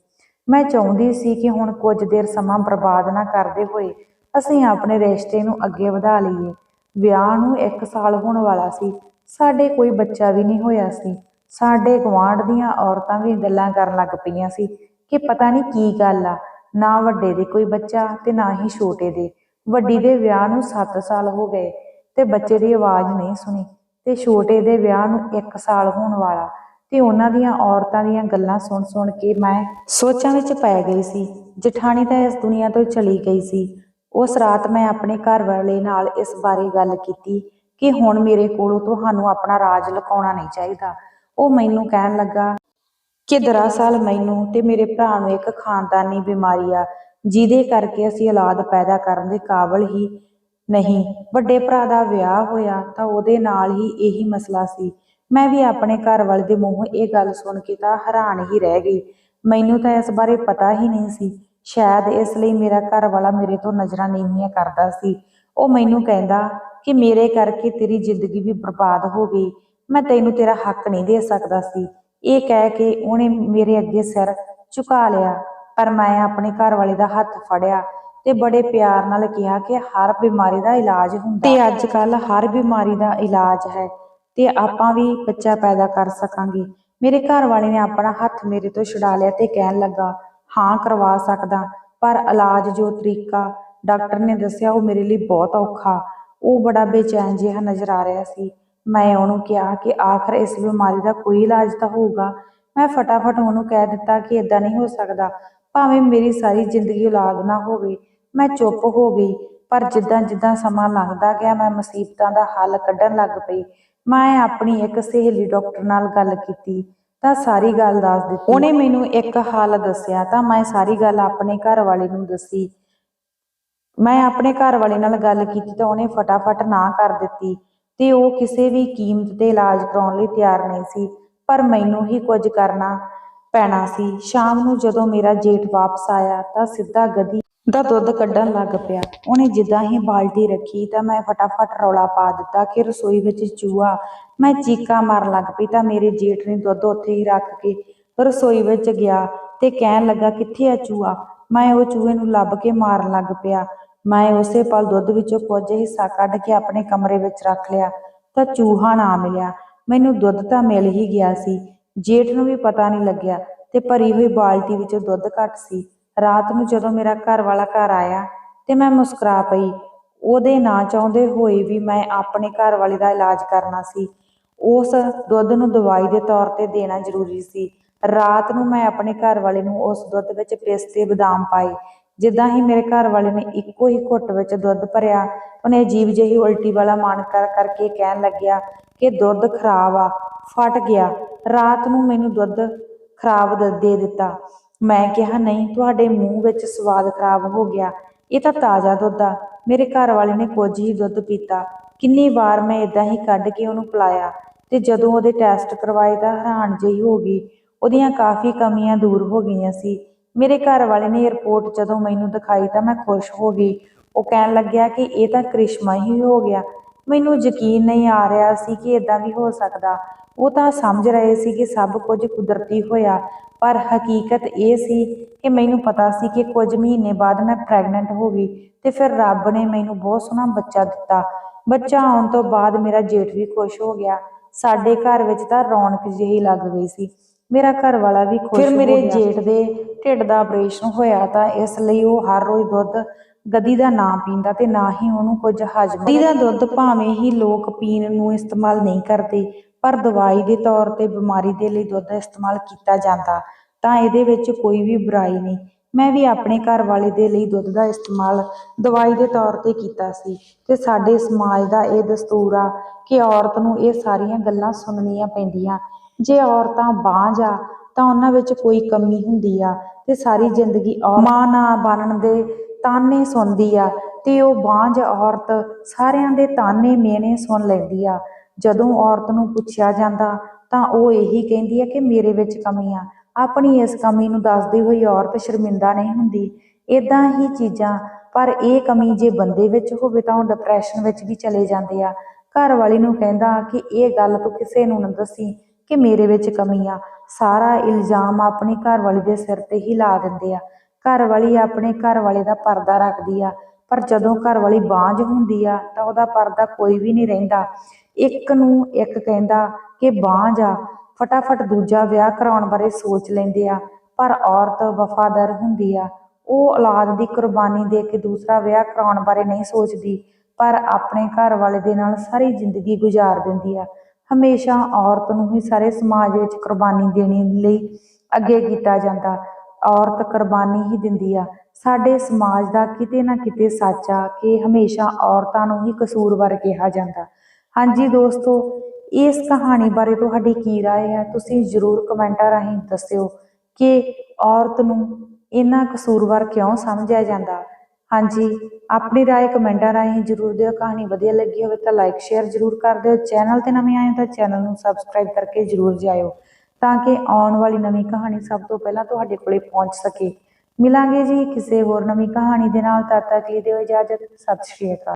ਮੈਂ ਚਾਹੁੰਦੀ ਸੀ ਕਿ ਹੁਣ ਕੁਝ ਦੇਰ ਸਮਾਂ ਬਰਬਾਦ ਨਾ ਕਰਦੇ ਹੋਏ ਅਸੀਂ ਆਪਣੇ ਰਿਸ਼ਤੇ ਨੂੰ ਅੱਗੇ ਵਧਾ ਲਈਏ। ਵਿਆਹ ਨੂੰ 1 ਸਾਲ ਹੋਣ ਵਾਲਾ ਸੀ। ਸਾਡੇ ਕੋਈ ਬੱਚਾ ਵੀ ਨਹੀਂ ਹੋਇਆ ਸੀ। ਸਾਡੇ ਗੁਆਂਢ ਦੀਆਂ ਔਰਤਾਂ ਵੀ ਗੱਲਾਂ ਕਰਨ ਲੱਗ ਪਈਆਂ ਸੀ ਕਿ ਪਤਾ ਨਹੀਂ ਕੀ ਗੱਲ ਆ। ਨਾ ਵੱਡੇ ਦੇ ਕੋਈ ਬੱਚਾ ਤੇ ਨਾ ਹੀ ਛੋਟੇ ਦੇ। ਵੱਡੀ ਦੇ ਵਿਆਹ ਨੂੰ 7 ਸਾਲ ਹੋ ਗਏ ਤੇ ਬੱਚੇ ਦੀ ਆਵਾਜ਼ ਨਹੀਂ ਸੁਣੀ ਤੇ ਛੋਟੇ ਦੇ ਵਿਆਹ ਨੂੰ 1 ਸਾਲ ਹੋਣ ਵਾਲਾ ਤੇ ਉਹਨਾਂ ਦੀਆਂ ਔਰਤਾਂ ਦੀਆਂ ਗੱਲਾਂ ਸੁਣ ਸੁਣ ਕੇ ਮੈਂ ਸੋਚਾਂ ਵਿੱਚ ਪੈ ਗਈ ਸੀ, ਜਠਾਣੀ ਤਾਂ ਇਸ ਦੁਨੀਆ ਤੋਂ ਚਲੀ ਗਈ ਸੀ। ਉਸ ਰਾਤ ਮੈਂ ਆਪਣੇ ਘਰ ਵਾਲੇ ਨਾਲ ਇਸ ਬਾਰੇ ਗੱਲ ਕੀਤੀ ਕਿ ਹੁਣ ਮੇਰੇ ਕੋਲੋਂ ਤੁਹਾਨੂੰ ਆਪਣਾ ਰਾਜ ਲੁਕਾਉਣਾ ਨਹੀਂ ਚਾਹੀਦਾ। ਉਹ ਮੈਨੂੰ ਕਹਿਣ ਲੱਗਾ ਕਿ ਦਰਅਸਲ ਮੈਨੂੰ ਤੇ ਮੇਰੇ ਭਰਾ ਨੂੰ ਇੱਕ ਖਾਨਦਾਨੀ ਬਿਮਾਰੀ ਆ, ਜਿਹਦੇ ਕਰਕੇ ਅਸੀਂ ਔਲਾਦ ਪੈਦਾ ਕਰਨ ਦੇ ਕਾਬਲ ਹੀ ਨਹੀਂ। ਵੱਡੇ ਭਰਾ ਦਾ ਵਿਆਹ ਹੋਇਆ ਤਾਂ ਉਹਦੇ ਨਾਲ ਹੀ ਇਹੀ ਮਸਲਾ ਸੀ। ਮੈਂ ਵੀ ਆਪਣੇ ਘਰ ਵਾਲੇ ਦੇ ਮੂੰਹੋਂ ਇਹ ਗੱਲ ਸੁਣ ਕੇ ਤਾਂ ਹੈਰਾਨ ਹੀ ਰਹਿ ਗਈ। ਮੈਨੂੰ ਤਾਂ ਇਸ ਬਾਰੇ ਪਤਾ ਹੀ ਨਹੀਂ ਸੀ। ਸ਼ਾਇਦ ਇਸ ਲਈ ਮੇਰਾ ਘਰ ਵਾਲਾ ਮੇਰੇ ਤੋਂ ਨਜ਼ਰਾਂ ਨੀਵੀਆਂ ਕਰਦਾ ਸੀ। ਉਹ ਮੈਨੂੰ ਕਹਿੰਦਾ ਕਿ ਮੇਰੇ ਕਰਕੇ ਤੇਰੀ ਜ਼ਿੰਦਗੀ ਵੀ ਬਰਬਾਦ ਹੋ ਗਈ। ਮੈਂ ਤੈਨੂੰ ਤੇਰਾ ਹੱਕ ਨਹੀਂ ਦੇ ਸਕਦਾ ਸੀ। ਇਹ ਕਹਿ ਕੇ ਉਹਨੇ ਮੇਰੇ ਅੱਗੇ ਸਿਰ ਝੁਕਾ ਲਿਆ ਪਰ ਮੈਂ ਆਪਣੇ ਘਰ ਵਾਲੇ ਦਾ ਹੱਥ ਫੜਿਆ ਤੇ ਬੜੇ ਪਿਆਰ ਨਾਲ ਕਿਹਾ ਕਿ ਹਰ ਬਿਮਾਰੀ ਦਾ ਇਲਾਜ ਹੁੰਦਾ ਤੇ ਅੱਜ ਕੱਲ ਹਰ ਬਿਮਾਰੀ ਦਾ ਇਲਾਜ ਹੈ ਤੇ ਆਪਾਂ ਵੀ ਬੱਚਾ ਪੈਦਾ ਕਰ ਸਕਾਂਗੇ। ਮੇਰੇ ਘਰ ਵਾਲੇ ਨੇ ਆਪਣਾ ਹੱਥ ਮੇਰੇ ਤੋਂ ਛੁਡਾ ਲਿਆ ਤੇ ਕਹਿਣ ਲੱਗਾ ਹਾਂ ਕਰਵਾ ਸਕਦਾ। ਪਰ ਇਲਾਜ ਜੋ ਤਰੀਕਾ ਡਾਕਟਰ ਨੇ ਦੱਸਿਆ ਉਹ ਮੇਰੇ ਲਈ ਬਹੁਤ ਔਖਾ। ਉਹ ਬੜਾ ਬੇਚੈਨ ਜਿਹਾ ਨਜ਼ਰ ਆ ਰਿਹਾ ਸੀ। ਮੈਂ ਉਹਨੂੰ ਕਿਹਾ ਕਿ ਆਖਰ ਇਸ ਬਿਮਾਰੀ ਦਾ ਕੋਈ ਇਲਾਜ ਤਾਂ ਹੋਊਗਾ। ਮੈਂ ਫਟਾਫਟ ਉਹਨੂੰ ਕਹਿ ਦਿੱਤਾ ਕਿ ਇਦਾਂ ਨਹੀਂ ਹੋ ਸਕਦਾ। ਭਾਵੇਂ ਮੇਰੀ ਸਾਰੀ ਜ਼ਿੰਦਗੀ ਔਲਾਦ ਨਾ ਹੋਵੇ, ਮੈਂ ਚੁੱਪ ਹੋ ਗਈ, ਪਰ ਜਿੱਦਾਂ ਜਿੱਦਾਂ ਸਮਾਂ ਲੰਘਦਾ ਗਿਆ, ਮੈਂ ਮੁਸੀਬਤਾਂ ਦਾ ਹੱਲ ਕੱਢਣ ਲੱਗ ਪਈ। ਮੈਂ ਆਪਣੀ ਇੱਕ ਸਹੇਲੀ ਡਾਕਟਰ ਨਾਲ ਗੱਲ ਕੀਤੀ, ਤਾਂ ਸਾਰੀ ਗੱਲ ਦੱਸ ਦਿੱਤੀ। ਉਹਨੇ ਮੈਨੂੰ ਇੱਕ ਹੱਲ ਦੱਸਿਆ, ਤਾਂ ਮੈਂ ਸਾਰੀ ਗੱਲ ਆਪਣੇ ਘਰ ਵਾਲੇ ਨੂੰ ਦੱਸੀ। ਮੈਂ ਆਪਣੇ ਘਰ ਵਾਲੇ ਨਾਲ ਗੱਲ ਕੀਤੀ, ਤਾਂ ਉਹਨੇ ਫਟਾਫਟ ਨਾ ਕਰ ਦਿੱਤੀ। ਤੇ ਉਹ ਕਿਸੇ ਵੀ ਕੀਮਤ ਤੇ ਇਲਾਜ ਕਰਾਉਣ ਲਈ ਤਿਆਰ ਨਹੀਂ ਸੀ, ਪਰ ਮੈਨੂੰ ਹੀ ਕੁਝ ਕਰਨਾ ਪੈਣਾ ਸੀ। ਸ਼ਾਮ ਨੂੰ ਜਦੋਂ ਮੇਰਾ ਜੇਠ ਵਾਪਸ ਆਇਆ ਤਾਂ ਸਿੱਧਾ ਗਦੀ ਦਾ ਦੁੱਧ ਕੱਢਣ ਲੱਗ ਪਿਆ। ਉਹਨੇ ਜਿੱਦਾਂ ਹੀ ਬਾਲਟੀ ਰੱਖੀ ਤਾਂ ਮੈਂ ਫਟਾਫਟ ਰੌਲਾ ਪਾ ਦਿੱਤਾ ਕਿ ਰਸੋਈ ਵਿੱਚ ਚੂਹਾ, ਮੈਂ ਚੀਕਾਂ ਮਾਰਨ ਲੱਗ ਪਈ ਤਾਂ ਮੇਰੇ ਜੇਠ ਨੇ ਦੁੱਧ ਉੱਥੇ ਹੀ ਰੱਖ ਕੇ ਰਸੋਈ ਵਿੱਚ ਗਿਆ ਤੇ ਕਹਿਣ ਲੱਗਾ, ਕਿੱਥੇ ਆ ਚੂਹਾ? ਮੈਂ ਉਹ ਚੂਹੇ ਨੂੰ ਲੱਭ ਕੇ ਮਾਰਨ ਲੱਗ ਪਿਆ। ਮੈਂ ਉਸੇ ਪਲ ਦੁੱਧ ਵਿੱਚੋਂ ਕੁਝ ਹਿੱਸਾ ਕੱਢ ਕੇ ਆਪਣੇ ਕਮਰੇ ਵਿੱਚ ਰੱਖ ਲਿਆ ਤਾਂ ਚੂਹਾ ਨਾ ਮਿਲਿਆ। ਮੈਨੂੰ ਦੁੱਧ ਤਾਂ ਮਿਲ ਹੀ ਗਿਆ ਸੀ। ਜੇਠ ਨੂੰ ਵੀ ਪਤਾ ਨਹੀਂ ਲੱਗਿਆ ਤੇ ਭਰੀ ਹੋਈ ਬਾਲਟੀ ਵਿੱਚੋਂ ਦੁੱਧ ਘੱਟ ਸੀ। ਰਾਤ ਨੂੰ ਜਦੋਂ ਮੇਰਾ ਘਰ ਵਾਲਾ ਘਰ ਆਇਆ ਤੇ ਮੈਂ ਮੁਸਕਰਾ ਪਈ। ਉਹਦੇ ਨਾ ਚਾਹੁੰਦੇ ਹੋਏ ਵੀ ਮੈਂ ਆਪਣੇ ਘਰ ਵਾਲੇ ਦਾ ਇਲਾਜ ਕਰਨਾ ਸੀ। ਉਸ ਦੁੱਧ ਨੂੰ ਦਵਾਈ ਦੇ ਤੌਰ ਤੇ ਦੇਣਾ ਜ਼ਰੂਰੀ ਸੀ। ਰਾਤ ਨੂੰ ਮੈਂ ਆਪਣੇ ਘਰ ਵਾਲੇ ਨੂੰ ਉਸ ਦੁੱਧ ਵਿੱਚ ਪਿਸਤੇ ਬਦਾਮ ਪਾਏ। ਜਿੱਦਾਂ ਹੀ ਮੇਰੇ ਘਰ ਵਾਲੇ ਨੇ ਇੱਕੋ ਹੀ ਘੁੱਟ ਵਿੱਚ ਦੁੱਧ ਭਰਿਆ, ਉਹਨੇ ਅਜੀਬ ਜਿਹੀ ਉਲਟੀ ਵਾਲਾ ਮਨ ਕਰ ਕਰਕੇ ਕਹਿਣ ਲੱਗਿਆ ਕਿ ਦੁੱਧ ਖਰਾਬ ਆ, ਫਟ ਗਿਆ। ਰਾਤ ਨੂੰ ਮੈਨੂੰ ਦੁੱਧ ਖਰਾਬ ਦੇ ਦਿੱਤਾ। ਮੈਂ ਕਿਹਾ, ਨਹੀਂ, ਤੁਹਾਡੇ ਮੂੰਹ ਵਿੱਚ ਸਵਾਦ ਖਰਾਬ ਹੋ ਗਿਆ। ਇਹ ਤਾਂ ਤਾਜ਼ਾ ਦੁੱਧ ਆ। ਮੇਰੇ ਘਰ ਵਾਲੇ ਨੇ ਕੁਝ ਹੀ ਦੁੱਧ ਪੀਤਾ। ਕਿੰਨੀ ਵਾਰ ਮੈਂ ਇਦਾਂ ਹੀ ਕੱਢ ਕੇ ਉਹਨੂੰ ਪਿਲਾਇਆ ਤੇ ਜਦੋਂ ਉਹਦੇ ਟੈਸਟ ਕਰਵਾਏ ਤਾਂ ਹੈਰਾਨ ਜਿਹੀ ਹੋ ਗਈ। ਉਹਦੀਆਂ ਕਾਫੀ ਕਮੀਆਂ ਦੂਰ ਹੋ ਗਈਆਂ ਸੀ। ਮੇਰੇ ਘਰ ਵਾਲੇ ਨੇ ਰਿਪੋਰਟ ਜਦੋਂ ਮੈਨੂੰ ਦਿਖਾਈ ਤਾਂ ਮੈਂ ਖੁਸ਼ ਹੋ ਗਈ। ਉਹ ਕਹਿਣ ਲੱਗਿਆ ਕਿ ਇਹ ਤਾਂ ਕ੍ਰਿਸ਼ਮਾ ਹੀ ਹੋ ਗਿਆ। ਮੈਨੂੰ ਯਕੀਨ ਨਹੀਂ ਆ ਰਿਹਾ ਸੀ ਕਿ ਇਦਾਂ ਵੀ ਹੋ ਸਕਦਾ। ਉਹ ਤਾਂ ਸਮਝ ਰਹੇ ਸੀ ਕਿ ਸਭ ਕੁਝ ਕੁਦਰਤੀ ਹੋਇਆ, ਪਰ ਹਕੀਕਤ ਇਹ ਸੀ ਕਿ ਮੈਨੂੰ ਪਤਾ ਸੀ ਕਿ ਕੁਝ ਮਹੀਨੇ ਬਾਅਦ ਮੈਂ ਪ੍ਰੈਗਨੈਂਟ ਹੋ ਗਈ ਤੇ ਫਿਰ ਰੱਬ ਨੇ ਮੈਨੂੰ ਬਹੁਤ ਸੋਹਣਾ ਬੱਚਾ ਦਿੱਤਾ। ਬੱਚਾ ਆਉਣ ਤੋਂ ਬਾਅਦ ਮੇਰਾ ਜੇਠ ਵੀ ਖੁਸ਼ ਹੋ ਗਿਆ। ਸਾਡੇ ਘਰ ਵਿੱਚ ਤਾਂ ਰੌਣਕ ਜਿਹੀ ਲੱਗ ਗਈ ਸੀ। ਮੇਰਾ ਘਰ ਵਾਲਾ ਵੀ ਖੁਸ਼ ਫਿਰ ਮੇਰੇ ਜੇਠ ਦੇ ਢਿੱਡ ਦਾ ਆਪਰੇਸ਼ਨ ਹੋਇਆ ਤਾਂ ਇਸ ਲਈ ਉਹ ਹਰ ਰੋਜ਼ ਦੁੱਧ ਗਦੀ ਦਾ ਨਾ ਪੀਂਦਾ ਤੇ ਨਾ ਹੀ ਉਹਨੂੰ ਕੁਝ ਹਜਮ ਗਦੀ ਦਾ ਦੁੱਧ ਭਾਵੇਂ ਹੀ ਲੋਕ ਪੀਣ ਨੂੰ ਇਸਤੇਮਾਲ ਨਹੀਂ ਕਰਦੇ ਪਰ ਦਵਾਈ ਦੇ ਤੌਰ ਤੇ ਬਿਮਾਰੀ ਦੇ ਲਈ ਦੁੱਧ ਇਸਤੇਮਾਲ ਕੀਤਾ ਜਾਂਦਾ ਤਾਂ ਇਹਦੇ ਵਿੱਚ ਕੋਈ ਵੀ ਬੁਰਾਈ ਨਹੀਂ। ਮੈਂ ਵੀ ਆਪਣੇ ਘਰ ਵਾਲੇ ਦੇ ਲਈ ਦੁੱਧ ਦਾ ਇਸਤੇਮਾਲ ਦਵਾਈ ਦੇ ਤੌਰ ਤੇ ਕੀਤਾ ਸੀ ਤੇ ਸਾਡੇ ਸਮਾਜ ਦਾ ਇਹ ਦਸਤੂਰ ਆ ਕਿ ਔਰਤ ਨੂੰ ਇਹ ਸਾਰੀਆਂ ਗੱਲਾਂ ਸੁਣਨੀਆਂ ਪੈਂਦੀਆਂ। ਜੇ ਔਰਤਾਂ ਬਾਂਝ ਆ, ਤਾਂ ਉਹਨਾਂ ਵਿੱਚ ਕੋਈ ਕਮੀ ਹੁੰਦੀ ਆ ਤੇ ਸਾਰੀ ਜ਼ਿੰਦਗੀ ਔਰ ਮਾਂ ਨਾ ਬਣਨ ਦੇ ਤਾਨੇ ਸੁਣਦੀ ਆ ਤੇ ਉਹ ਬਾਂਝ ਔਰਤ ਸਾਰਿਆਂ ਦੇ ਤਾਨੇ ਮਿਹਣੇ ਸੁਣ ਲੈਂਦੀ ਆ। ਜਦੋਂ ਔਰਤ ਨੂੰ ਪੁੱਛਿਆ ਜਾਂਦਾ, ਤਾਂ ਉਹ ਇਹੀ ਕਹਿੰਦੀ ਆ ਕਿ ਮੇਰੇ ਵਿੱਚ ਕਮੀ ਆ। ਆਪਣੀ ਇਸ ਕਮੀ ਨੂੰ ਦੱਸਦੀ ਹੋਈ ਔਰਤ ਸ਼ਰਮਿੰਦਾ ਨਹੀਂ ਹੁੰਦੀ। ਇਦਾਂ ਹੀ ਚੀਜ਼ਾਂ, ਪਰ ਇਹ ਕਮੀ ਜੇ ਬੰਦੇ ਵਿੱਚ ਹੋਵੇ ਤਾਂ ਉਹ ਡਿਪਰੈਸ਼ਨ ਵਿੱਚ ਵੀ ਚਲੇ ਜਾਂਦੇ ਆ। ਘਰ ਵਾਲੀ ਨੂੰ ਕਹਿੰਦਾ ਕਿ ਇਹ ਗੱਲ ਤੂੰ ਕਿਸੇ ਨੂੰ ਨਾ ਦੱਸੀ ਕਿ ਮੇਰੇ ਵਿੱਚ ਕਮੀ ਆ। ਸਾਰਾ ਇਲਜ਼ਾਮ ਆਪਣੀ ਘਰ ਵਾਲੀ ਦੇ ਸਿਰ ਤੇ ਹੀ ਲਾ ਦਿੰਦੇ ਆ। ਘਰ ਵਾਲੀ ਆਪਣੇ ਘਰ ਵਾਲੇ ਦਾ ਪਰਦਾ ਰੱਖਦੀ ਆ। ਪਰ ਜਦੋਂ ਘਰ ਵਾਲੀ ਬਾਂਝ ਹੁੰਦੀ ਆ, ਤਾਂ ਉਹਦਾ ਪਰਦਾ ਕੋਈ ਵੀ ਨਹੀਂ ਰਹਿੰਦਾ। ਇੱਕ ਨੂੰ ਇੱਕ ਕਹਿੰਦਾ ਕਿ ਬਾਂਝ ਆ। ਫਟਾਫਟ ਦੂਜਾ ਵਿਆਹ ਕਰਾਉਣ ਬਾਰੇ ਸੋਚ ਲੈਂਦੇ ਆ। ਪਰ ਔਰਤ ਵਫਾਦਾਰ ਹੁੰਦੀ ਆ। ਉਹ ਔਲਾਦ ਦੀ ਕੁਰਬਾਨੀ ਦੇ ਕੇ ਦੂਸਰਾ ਵਿਆਹ ਕਰਾਉਣ ਬਾਰੇ ਨਹੀਂ ਸੋਚਦੀ, ਪਰ ਆਪਣੇ ਘਰ ਵਾਲੇ ਦੇ ਨਾਲ ਸਾਰੀ ਜ਼ਿੰਦਗੀ ਗੁਜ਼ਾਰ ਦਿੰਦੀ ਆ। ਹਮੇਸ਼ਾ ਔਰਤ ਨੂੰ ਹੀ ਸਾਰੇ ਸਮਾਜ ਵਿੱਚ ਕੁਰਬਾਨੀ ਦੇਣੀ ਲਈ ਅੱਗੇ ਕੀਤਾ ਜਾਂਦਾ ਔਰਤ ਕੁਰਬਾਨੀ ਹੀ ਦਿੰਦੀ ਆ ਸਾਡੇ ਸਮਾਜ ਦਾ ਕਿਤੇ ਨਾ ਕਿਤੇ ਸੱਚ ਆ ਕਿ ਹਮੇਸ਼ਾ ਔਰਤਾਂ ਨੂੰ ਹੀ ਕਸੂਰਵਾਰ ਕਿਹਾ ਜਾਂਦਾ ਹਾਂਜੀ ਦੋਸਤੋ ਇਸ ਕਹਾਣੀ ਬਾਰੇ ਤੁਹਾਡੀ ਕੀ رائے ਹੈ ਤੁਸੀਂ ਜ਼ਰੂਰ ਕਮੈਂਟਾਂ ਰਾਹੀਂ ਦੱਸਿਓ ਕਿ ਔਰਤ ਨੂੰ ਇੰਨਾ ਕਸੂਰਵਾਰ ਕਿਉਂ ਸਮਝਿਆ ਜਾਂਦਾ ਹਾਂਜੀ ਆਪਣੀ رائے ਕਮੈਂਟਾਂ ਰਾਹੀਂ ਜ਼ਰੂਰ ਦਿਓ ਕਹਾਣੀ ਵਧੀਆ ਲੱਗੀ ਹੋਵੇ ਤਾਂ ਲਾਈਕ ਸ਼ੇਅਰ ਜ਼ਰੂਰ ਕਰ ਦਿਓ ਚੈਨਲ ਤੇ ਨਵੇਂ ਆਏ ਹੋ ਤਾਂ ਚੈਨਲ ਨੂੰ ਸਬਸਕ੍ਰਾਈਬ ਕਰਕੇ ਜ਼ਰੂਰ ਜਾਇਓ ਤਾਂ ਕਿ ਆਉਣ ਵਾਲੀ ਨਵੀਂ ਕਹਾਣੀ ਸਭ ਤੋਂ ਪਹਿਲਾਂ ਤੁਹਾਡੇ ਕੋਲੇ ਪਹੁੰਚ ਸਕੇ ਮਿਲਾਂਗੇ ਜੀ ਕਿਸੇ ਹੋਰ ਨਵੀਂ ਕਹਾਣੀ ਦੇ ਨਾਲ ਤਦ ਤੱਕ ਲਈ ਦਿਓ ਇਜਾਜ਼ਤ ਸਤਿ ਸ਼੍ਰੀ ਅਕਾਲ